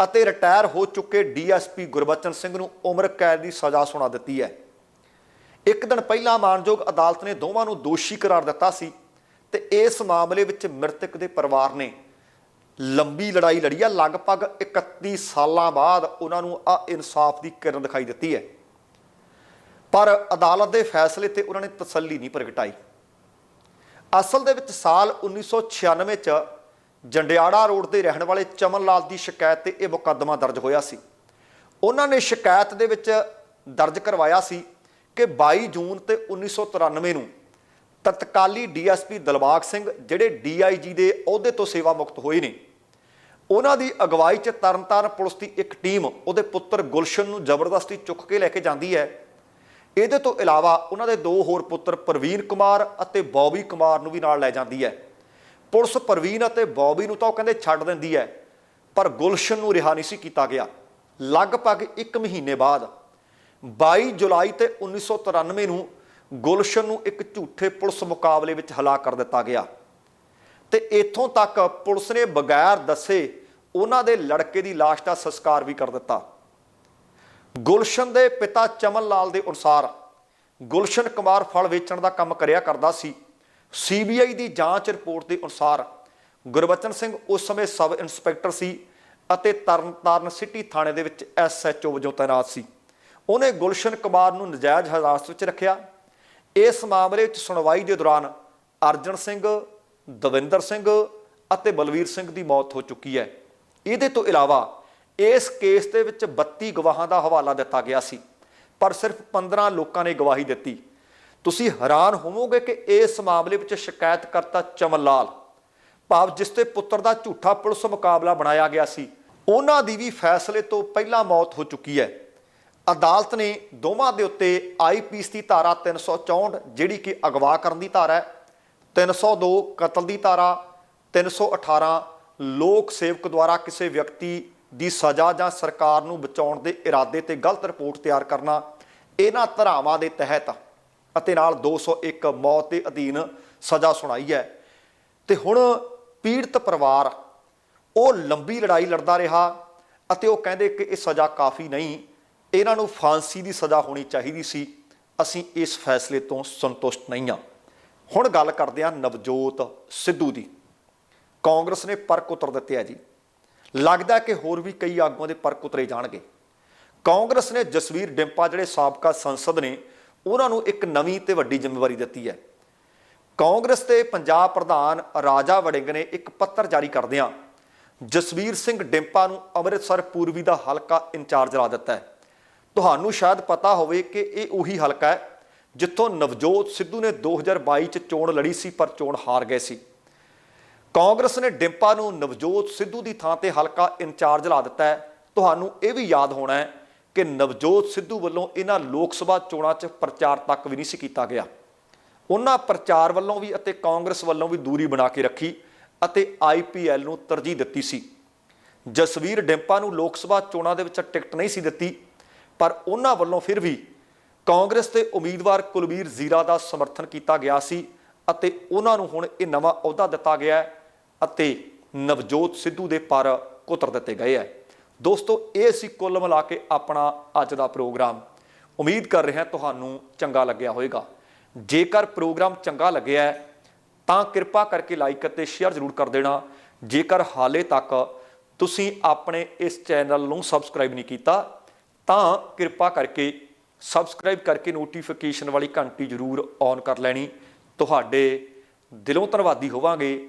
ਅਤੇ ਰਿਟਾਇਰ ਹੋ ਚੁੱਕੇ ਡੀਐਸਪੀ ਗੁਰਬਚਨ ਸਿੰਘ ਨੂੰ ਉਮਰ ਕੈਦ ਦੀ ਸਜ਼ਾ ਸੁਣਾ ਦਿੱਤੀ ਹੈ। ਇੱਕ ਦਿਨ ਪਹਿਲਾਂ ਮਾਨਯੋਗ ਅਦਾਲਤ ਨੇ ਦੋਵਾਂ ਨੂੰ ਦੋਸ਼ੀ ਕਰਾਰ ਦਿੱਤਾ ਸੀ ਤੇ ਇਸ ਮਾਮਲੇ ਵਿੱਚ ਮ੍ਰਿਤਕ ਦੇ ਪਰਿਵਾਰ ਨੇ ਲੰਬੀ ਲੜਾਈ ਲੜੀ ਆ ਲਗਭਗ 31 ਸਾਲਾਂ ਬਾਅਦ ਉਹਨਾਂ ਨੂੰ ਆ ਇਨਸਾਫ ਦੀ ਕਿਰਨ ਦਿਖਾਈ ਦਿੱਤੀ ਹੈ। ਪਰ ਅਦਾਲਤ ਦੇ ਫੈਸਲੇ ਤੇ ਉਹਨਾਂ ਨੇ ਤਸੱਲੀ ਨਹੀਂ ਪ੍ਰਗਟਾਈ। ਅਸਲ ਦੇ ਵਿੱਚ ਸਾਲ 1996 ਚ ਜੰਡਿਆੜਾ ਰੋਡ ਤੇ ਰਹਿਣ ਵਾਲੇ ਚਮਨ ਲਾਲ ਦੀ ਸ਼ਿਕਾਇਤ ਤੇ ਇਹ ਮੁਕੱਦਮਾ ਦਰਜ ਹੋਇਆ ਸੀ। ਉਹਨਾਂ ਨੇ ਸ਼ਿਕਾਇਤ ਦੇ ਵਿੱਚ ਦਰਜ ਕਰਵਾਇਆ ਸੀ ਕਿ 22 ਜੂਨ ਤੇ 1993 ਨੂੰ ਤਤਕਾਲੀ ਡੀਐਸਪੀ ਦਲਬਾਗ ਸਿੰਘ ਜਿਹੜੇ ਡੀਆਈਜੀ ਦੇ ਅਹੁਦੇ ਤੋਂ ਸੇਵਾ ਮੁਕਤ ਹੋਏ ਨੇ। ਉਹਨਾਂ ਦੀ ਅਗਵਾਈ 'ਚ ਤਰਨਤਾਰਨ ਪੁਲਿਸ ਦੀ ਇੱਕ ਟੀਮ ਉਹਦੇ ਪੁੱਤਰ ਗੁਲਸ਼ਨ ਨੂੰ ਜ਼ਬਰਦਸਤੀ ਚੁੱਕ ਕੇ ਲੈ ਕੇ ਜਾਂਦੀ ਹੈ। ਇਹਦੇ ਤੋਂ ਇਲਾਵਾ ਉਹਨਾਂ ਦੇ ਦੋ ਹੋਰ ਪੁੱਤਰ ਪ੍ਰਵੀਨ ਕੁਮਾਰ ਅਤੇ ਬੌਬੀ ਕੁਮਾਰ ਨੂੰ ਵੀ ਨਾਲ ਲੈ ਜਾਂਦੀ ਹੈ। ਪੁਲਿਸ ਪ੍ਰਵੀਨ ਅਤੇ ਬੌਬੀ ਨੂੰ ਤਾਂ ਉਹ ਕਹਿੰਦੇ ਛੱਡ ਦਿੰਦੀ ਹੈ, ਪਰ ਗੁਲਸ਼ਨ ਨੂੰ ਰਿਹਾ ਨਹੀਂ ਸੀ ਕੀਤਾ ਗਿਆ। ਲਗਭਗ 1 ਮਹੀਨੇ ਬਾਅਦ 22 ਜੁਲਾਈ ਤੇ 1993 ਨੂੰ ਗੁਲਸ਼ਨ ਨੂੰ ਇੱਕ ਝੂਠੇ ਪੁਲਿਸ ਮੁਕਾਬਲੇ ਵਿੱਚ ਹਲਾ ਕਰ ਦਿੱਤਾ ਗਿਆ। ਤੇ ਇੱਥੋਂ ਤੱਕ ਪੁਲਿਸ ਨੇ ਬਗੈਰ ਦੱਸੇ ਉਹਨਾਂ ਦੇ ਲੜਕੇ ਦੀ ਲਾਸ਼ ਦਾ ਸੰਸਕਾਰ ਵੀ ਕਰ ਦਿੱਤਾ। ਗੁਲਸ਼ਨ ਦੇ ਪਿਤਾ ਚਮਨ ਲਾਲ ਦੇ ਅਨੁਸਾਰ ਗੁਲਸ਼ਨ ਕੁਮਾਰ ਫਲ ਵੇਚਣ ਦਾ ਕੰਮ ਕਰਿਆ ਕਰਦਾ ਸੀ। ਸੀਬੀਆਈ ਦੀ ਜਾਂਚ ਰਿਪੋਰਟ ਦੇ ਅਨੁਸਾਰ ਗੁਰਬਚਨ ਸਿੰਘ ਉਸ ਸਮੇਂ ਸਬ ਇੰਸਪੈਕਟਰ ਸੀ ਅਤੇ ਤਰਨਤਾਰਨ ਸਿਟੀ ਥਾਣੇ ਦੇ ਵਿੱਚ ਐਸਐਚਓ ਵਜੋਂ ਤਾਇਨਾਤ ਸੀ। ਉਹਨੇ ਗੁਲਸ਼ਨ ਕੁਮਾਰ ਨੂੰ ਨਜਾਇਜ਼ ਹਿਰਾਸਤ ਵਿੱਚ ਰੱਖਿਆ। ਇਸ ਮਾਮਲੇ ਵਿੱਚ ਸੁਣਵਾਈ ਦੇ ਦੌਰਾਨ ਅਰਜਨ ਸਿੰਘ, ਦਵਿੰਦਰ ਸਿੰਘ ਅਤੇ ਬਲਵੀਰ ਸਿੰਘ ਦੀ ਮੌਤ ਹੋ ਚੁੱਕੀ ਹੈ। ਇਹਦੇ ਤੋਂ ਇਲਾਵਾ ਇਸ ਕੇਸ ਦੇ ਵਿੱਚ 32 ਗਵਾਹਾਂ ਦਾ ਹਵਾਲਾ ਦਿੱਤਾ ਗਿਆ ਸੀ, ਪਰ ਸਿਰਫ 15 ਲੋਕਾਂ ਨੇ ਗਵਾਹੀ ਦਿੱਤੀ। ਤੁਸੀਂ ਹੈਰਾਨ ਹੋਵੋਗੇ ਕਿ ਇਸ ਮਾਮਲੇ ਵਿੱਚ ਸ਼ਿਕਾਇਤਕਰਤਾ ਚਮਨ ਲਾਲ ਭਾਵ ਜਿਸ ਤੇ ਪੁੱਤਰ ਦਾ ਝੂਠਾ ਪੁਲਿਸ ਮੁਕਾਬਲਾ ਬਣਾਇਆ ਗਿਆ ਸੀ, ਉਹਨਾਂ ਦੀ ਵੀ ਫੈਸਲੇ ਤੋਂ ਪਹਿਲਾਂ ਮੌਤ ਹੋ ਚੁੱਕੀ ਹੈ। ਅਦਾਲਤ ਨੇ ਦੋਵਾਂ ਦੇ ਉੱਤੇ ਆਈਪੀਸੀ ਦੀ ਧਾਰਾ 364 ਜਿਹੜੀ ਕਿ ਅਗਵਾ ਕਰਨ ਦੀ ਧਾਰਾ ਹੈ 302 ਕਤਲ ਦੀ ਧਾਰਾ 318 ਲੋਕ ਸੇਵਕ ਦੁਆਰਾ ਕਿਸੇ ਵਿਅਕਤੀ ਦੀ ਸਜ਼ਾ ਜਾਂ ਸਰਕਾਰ ਨੂੰ ਬਚਾਉਣ ਦੇ ਇਰਾਦੇ ਤੇ ਗਲਤ ਰਿਪੋਰਟ ਤਿਆਰ ਕਰਨਾ ਇਹਨਾਂ ਧਾਰਾਵਾਂ ਦੇ ਤਹਿਤ ਅਤੇ ਨਾਲ 201 ਮੌਤ ਦੇ ਅਧੀਨ ਸਜ਼ਾ ਸੁਣਾਈ ਹੈ। ਤੇ ਹੁਣ ਪੀੜਤ ਪਰਿਵਾਰ, ਉਹ ਲੰਬੀ ਲੜਾਈ ਲੜਦਾ ਰਿਹਾ ਅਤੇ ਉਹ ਕਹਿੰਦੇ ਕਿ ਇਹ ਸਜ਼ਾ ਕਾਫੀ ਨਹੀਂ, ਇਹਨਾਂ ਨੂੰ ਫਾਂਸੀ ਦੀ ਸਜ਼ਾ ਹੋਣੀ ਚਾਹੀਦੀ ਸੀ। ਅਸੀਂ ਇਸ ਫੈਸਲੇ ਤੋਂ ਸੰਤੁਸ਼ਟ ਨਹੀਂ ਹਾਂ। ਹੁਣ ਗੱਲ ਕਰਦੇ ਹਾਂ ਨਵਜੋਤ ਸਿੱਧੂ ਦੀ। ਕਾਂਗਰਸ ਨੇ ਪਰਕ ਉਤਰ ਦਿੱਤੇ ਹੈ ਜੀ। ਲੱਗਦਾ ਕਿ ਹੋਰ ਵੀ ਕਈ ਆਗੂਆਂ ਦੇ ਪਰਕ ਉਤਰੇ ਜਾਣਗੇ। ਕਾਂਗਰਸ ਨੇ ਜਸਵੀਰ ਡਿੰਪਾ, ਜਿਹੜੇ ਸਾਬਕਾ ਸੰਸਦ ਨੇ, ਉਹਨਾਂ ਨੂੰ ਇੱਕ ਨਵੀਂ ਤੇ ਵੱਡੀ ਜ਼ਿੰਮੇਵਾਰੀ ਦਿੱਤੀ ਹੈ। ਕਾਂਗਰਸ ਤੇ ਪੰਜਾਬ ਪ੍ਰਧਾਨ ਰਾਜਾ ਵੜਿੰਗ ਨੇ ਇੱਕ ਪੱਤਰ ਜਾਰੀ ਕਰਦਿਆਂ ਜਸਵੀਰ ਸਿੰਘ ਡਿੰਪਾ ਨੂੰ ਅੰਮ੍ਰਿਤਸਰ ਪੂਰਬੀ ਦਾ ਹਲਕਾ ਇੰਚਾਰਜ ਲਾ ਦਿੱਤਾ ਹੈ। ਤੁਹਾਨੂੰ ਸ਼ਾਇਦ ਪਤਾ ਹੋਵੇ ਕਿ ਇਹ ਉਹੀ ਹਲਕਾ ਹੈ ਜਿੱਥੋਂ ਨਵਜੋਤ ਸਿੱਧੂ ਨੇ 2022 ਚ ਚੋਣ ਲੜੀ ਸੀ, ਪਰ ਚੋਣ ਹਾਰ ਗਏ ਸੀ। ਕਾਂਗਰਸ ਨੇ ਡਿੰਪਾ ਨੂੰ ਨਵਜੋਤ ਸਿੱਧੂ ਦੀ ਥਾਂ ਤੇ ਹਲਕਾ ਇੰਚਾਰਜ ਲਾ ਦਿੱਤਾ ਹੈ। ਤੁਹਾਨੂੰ ਇਹ ਵੀ ਯਾਦ ਹੋਣਾ ਹੈ ਕਿ ਨਵਜੋਤ ਸਿੱਧੂ ਵੱਲੋਂ ਇਹਨਾਂ ਲੋਕ ਸਭਾ ਚੋਣਾਂ 'ਚ ਪ੍ਰਚਾਰ ਤੱਕ ਵੀ ਨਹੀਂ ਸੀ ਕੀਤਾ ਗਿਆ। ਉਹਨਾਂ ਪ੍ਰਚਾਰ ਵੱਲੋਂ ਵੀ ਅਤੇ ਕਾਂਗਰਸ ਵੱਲੋਂ ਵੀ ਦੂਰੀ ਬਣਾ ਕੇ ਰੱਖੀ ਅਤੇ ਆਈਪੀਐਲ ਨੂੰ ਤਰਜੀਹ ਦਿੱਤੀ ਸੀ। ਜਸਵੀਰ ਡਿੰਪਾ ਨੂੰ ਲੋਕ ਸਭਾ ਚੋਣਾਂ ਦੇ ਵਿੱਚ ਟਿਕਟ ਨਹੀਂ ਸੀ ਦਿੱਤੀ, ਪਰ ਉਹਨਾਂ ਵੱਲੋਂ ਫਿਰ ਵੀ ਕਾਂਗਰਸ ਦੇ ਉਮੀਦਵਾਰ ਕੁਲਬੀਰ ਜ਼ੀਰਾ ਦਾ ਸਮਰਥਨ ਕੀਤਾ ਗਿਆ ਸੀ ਅਤੇ ਉਹਨਾਂ ਨੂੰ ਹੁਣ ਇਹ ਨਵਾਂ ਅਹੁਦਾ ਦਿੱਤਾ ਗਿਆ ਹੈ ਅਤੇ ਨਵਜੋਤ ਸਿੱਧੂ ਦੇ ਪਰ ਕੁਤਰ ਦਿੱਤੇ ਗਏ ਹੈ। ਦੋਸਤੋ, ਇਹ ਸੀ ਕੁੱਲ ਮਿਲਾ ਕੇ ਆਪਣਾ ਅੱਜ ਦਾ ਪ੍ਰੋਗਰਾਮ ਉਮੀਦ ਕਰ ਰਿਹਾ ਤੁਹਾਨੂੰ ਚੰਗਾ ਲੱਗਿਆ ਹੋਵੇਗਾ। ਜੇਕਰ ਪ੍ਰੋਗਰਾਮ ਚੰਗਾ ਲੱਗਿਆ ਤਾਂ ਕਿਰਪਾ ਕਰਕੇ ਲਾਈਕ ਅਤੇ ਸ਼ੇਅਰ ਜ਼ਰੂਰ ਕਰ ਦੇਣਾ। ਜੇਕਰ ਹਾਲੇ ਤੱਕ ਤੁਸੀਂ ਆਪਣੇ ਇਸ ਚੈਨਲ ਨੂੰ ਸਬਸਕ੍ਰਾਈਬ ਨਹੀਂ ਕੀਤਾ, ਤਾਂ ਕਿਰਪਾ ਕਰਕੇ ਸਬਸਕ੍ਰਾਈਬ ਕਰਕੇ ਨੋਟੀਫਿਕੇਸ਼ਨ ਵਾਲੀ ਘੰਟੀ ਜ਼ਰੂਰ ਔਨ ਕਰ ਲੈਣੀ। ਤੁਹਾਡੇ ਦਿਲੋਂ ਧੰਨਵਾਦੀ ਹੋਵਾਂਗੇ।